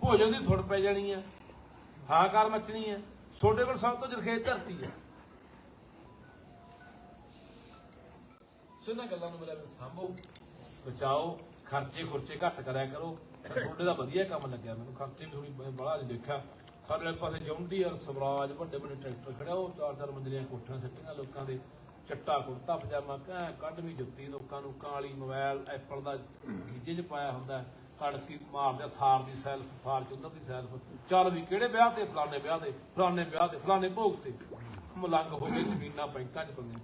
ਭੋਜਨ ਦੀ ਥੁੜ ਪੈ ਜਾਣੀ ਹੈ ਹਾਹਾਕਾਰ ਮਚਣੀ ਹੈ ਤੁਹਾਡੇ ਕੋਲ ਸਭ ਤੋਂ ਜਰਖੇਤ ਧਰਤੀ ਹੈ ਸੋ ਗੱਲਾਂ ਨੂੰ ਮੇਰਾ ਸਾਂਭੋ। ਬਚਾਓ, ਖਰਚੇ ਖੁਰਚੇ ਘੱਟ ਕਰਿਆ ਕਰੋ। ਤੁਹਾਡੇ ਦਾ ਵਧੀਆ ਕੰਮ ਲੱਗਿਆ ਮੈਨੂੰ। ਖਰਚੇ ਵੀ ਥੋੜੀ ਬੜਾ ਨਹੀਂ ਦੇਖਿਆ। ਸਾਡੇ ਪਾਸੇ ਜੌਂਡੀ ਔਰ ਸਵਰਾਜ, ਵੱਡੇ ਵੱਡੇ ਟਰੈਕਟਰ ਖੜਿਆ। ਉਹ ਚਾਰ ਚਾਰ ਮੰਜ਼ਲੀਆਂ ਕੋਠੀਆਂ ਸੱਟੀਆਂ ਲੋਕਾਂ ਦੇ। ਚੱਟਾ ਕੁੜਤਾ, ਪਜਾਮਾ, ਕਹਿ ਕੱਢਵੀਂ ਜੁੱਤੀ ਲੋਕਾਂ ਨੂੰ। ਕਾਲੀ ਮੋਬਾਈਲ ਐਪਲ ਦਾ ਗੀਜੇ 'ਚ ਪਾਇਆ ਹੁੰਦਾ। ਕੜਕੀ ਮਾਰਦੇ ਥਾਰ ਦੀ ਸੈਲਫ ਫਾਰਚੂਨਰ ਦੀ ਸੈਲਫ। ਚੱਲ ਵੀ ਕਿਹੜੇ ਵਿਆਹ ਤੇ? ਫਲਾਣੇ ਵਿਆਹ ਤੇ ਫਲਾਣੇ ਵਿਆਹ ਤੇ ਫਲਾਣੇ ਭੋਗ ਤੇ। ਮਲੰਗ ਹੋ ਗਏ ਜ਼ਮੀਨਾਂ ਬੈਂਕਾਂ 'ਚ ਪਈਆਂ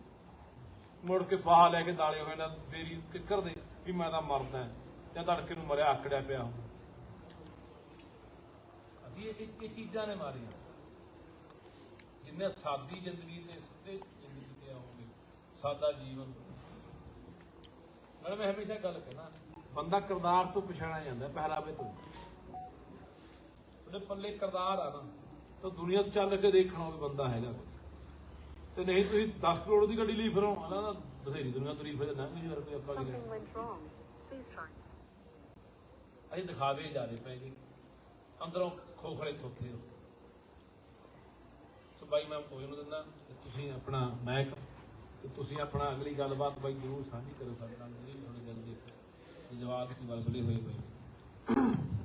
ਮੁੜ ਕੇ ਬਾਹ ਲੈ ਕੇ ਦਾਲੇ ਹੋਏ ਨਾ ਮੇਰੀ ਕਿੱਕਰ ਦੇ ਵੀ ਮੈਂ ਤਾਂ ਮਰਦਾ ਜਾਂ ਤੜਕੇ ਨੂੰ ਮਰਿਆ ਆਕੜਿਆ ਪਿਆ ਹੁੰਦਾ ਅਸੀਂ ਇਹ ਇਹ ਚੀਜ਼ਾਂ ਨੇ ਮਾਰੀਆਂ। ਜਿੰਨੇ ਸਾਦੀ ਜ਼ਿੰਦਗੀ ਤੇ ਸਿੱਧੇ ਜ਼ਿੰਦਗੀ ਤੇ ਆਉਂਗੇ, ਸਾਦਾ ਜੀਵਨ। ਮੈਂ ਹਮੇਸ਼ਾ ਗੱਲ ਕਹਿਣਾ ਬੰਦਾ ਕਿਰਦਾਰ ਤੋਂ ਪਛਾਣਿਆ ਜਾਂਦਾ ਪਹਿਰਾਵੇ ਤੋਂ। ਉਹਦੇ ਪੱਲੇ ਕਿਰਦਾਰ ਆ ਨਾ ਤਾਂ ਦੁਨੀਆ ਤੋਂ ਚੱਲ ਕੇ ਦੇਖਣਾ ਵੀ ਬੰਦਾ ਹੈਗਾ। ਤੇ ਨਹੀਂ ਤੁਸੀਂ 10 ਕਰੋੜ ਦੀ ਗੱਡੀ ਲਈ ਫਿਰੋ ਹਨਾ ਨਾ ਬਥੇਰੀ ਦੁਨੀਆ ਤੁਰੀ ਫਿਰਦੇ ਨਾ ਕੋਈ ਰੁਪਏ ਆਪਾਂ ਕੀ Something ਲੈਣਾ went wrong. Please try. ਅਸੀਂ ਦਿਖਾਵੇ ਜਾਦੇ ਪੈ ਗਏ ਅੰਦਰੋਂ ਖੋਖਲੇ ਥੋਥੇ ਹੋ। ਸੋ ਬਾਈ ਮੈਂ ਕੋਈ ਨੂੰ ਦਿੰਦਾ ਤੁਸੀਂ ਆਪਣਾ ਮੈਂ ਤੇ ਤੁਸੀਂ ਆਪਣਾ ਅਗਲੀ ਗੱਲਬਾਤ ਬਾਈ ਜਰੂਰ ਸਾਂਝੀ ਕਰੋ ਸਾਡੇ ਨਾਲ ਦੇ ਜਵਾਬ ਦੀ ਬਲਬਲੇ ਹੋਏ ਹੋਏ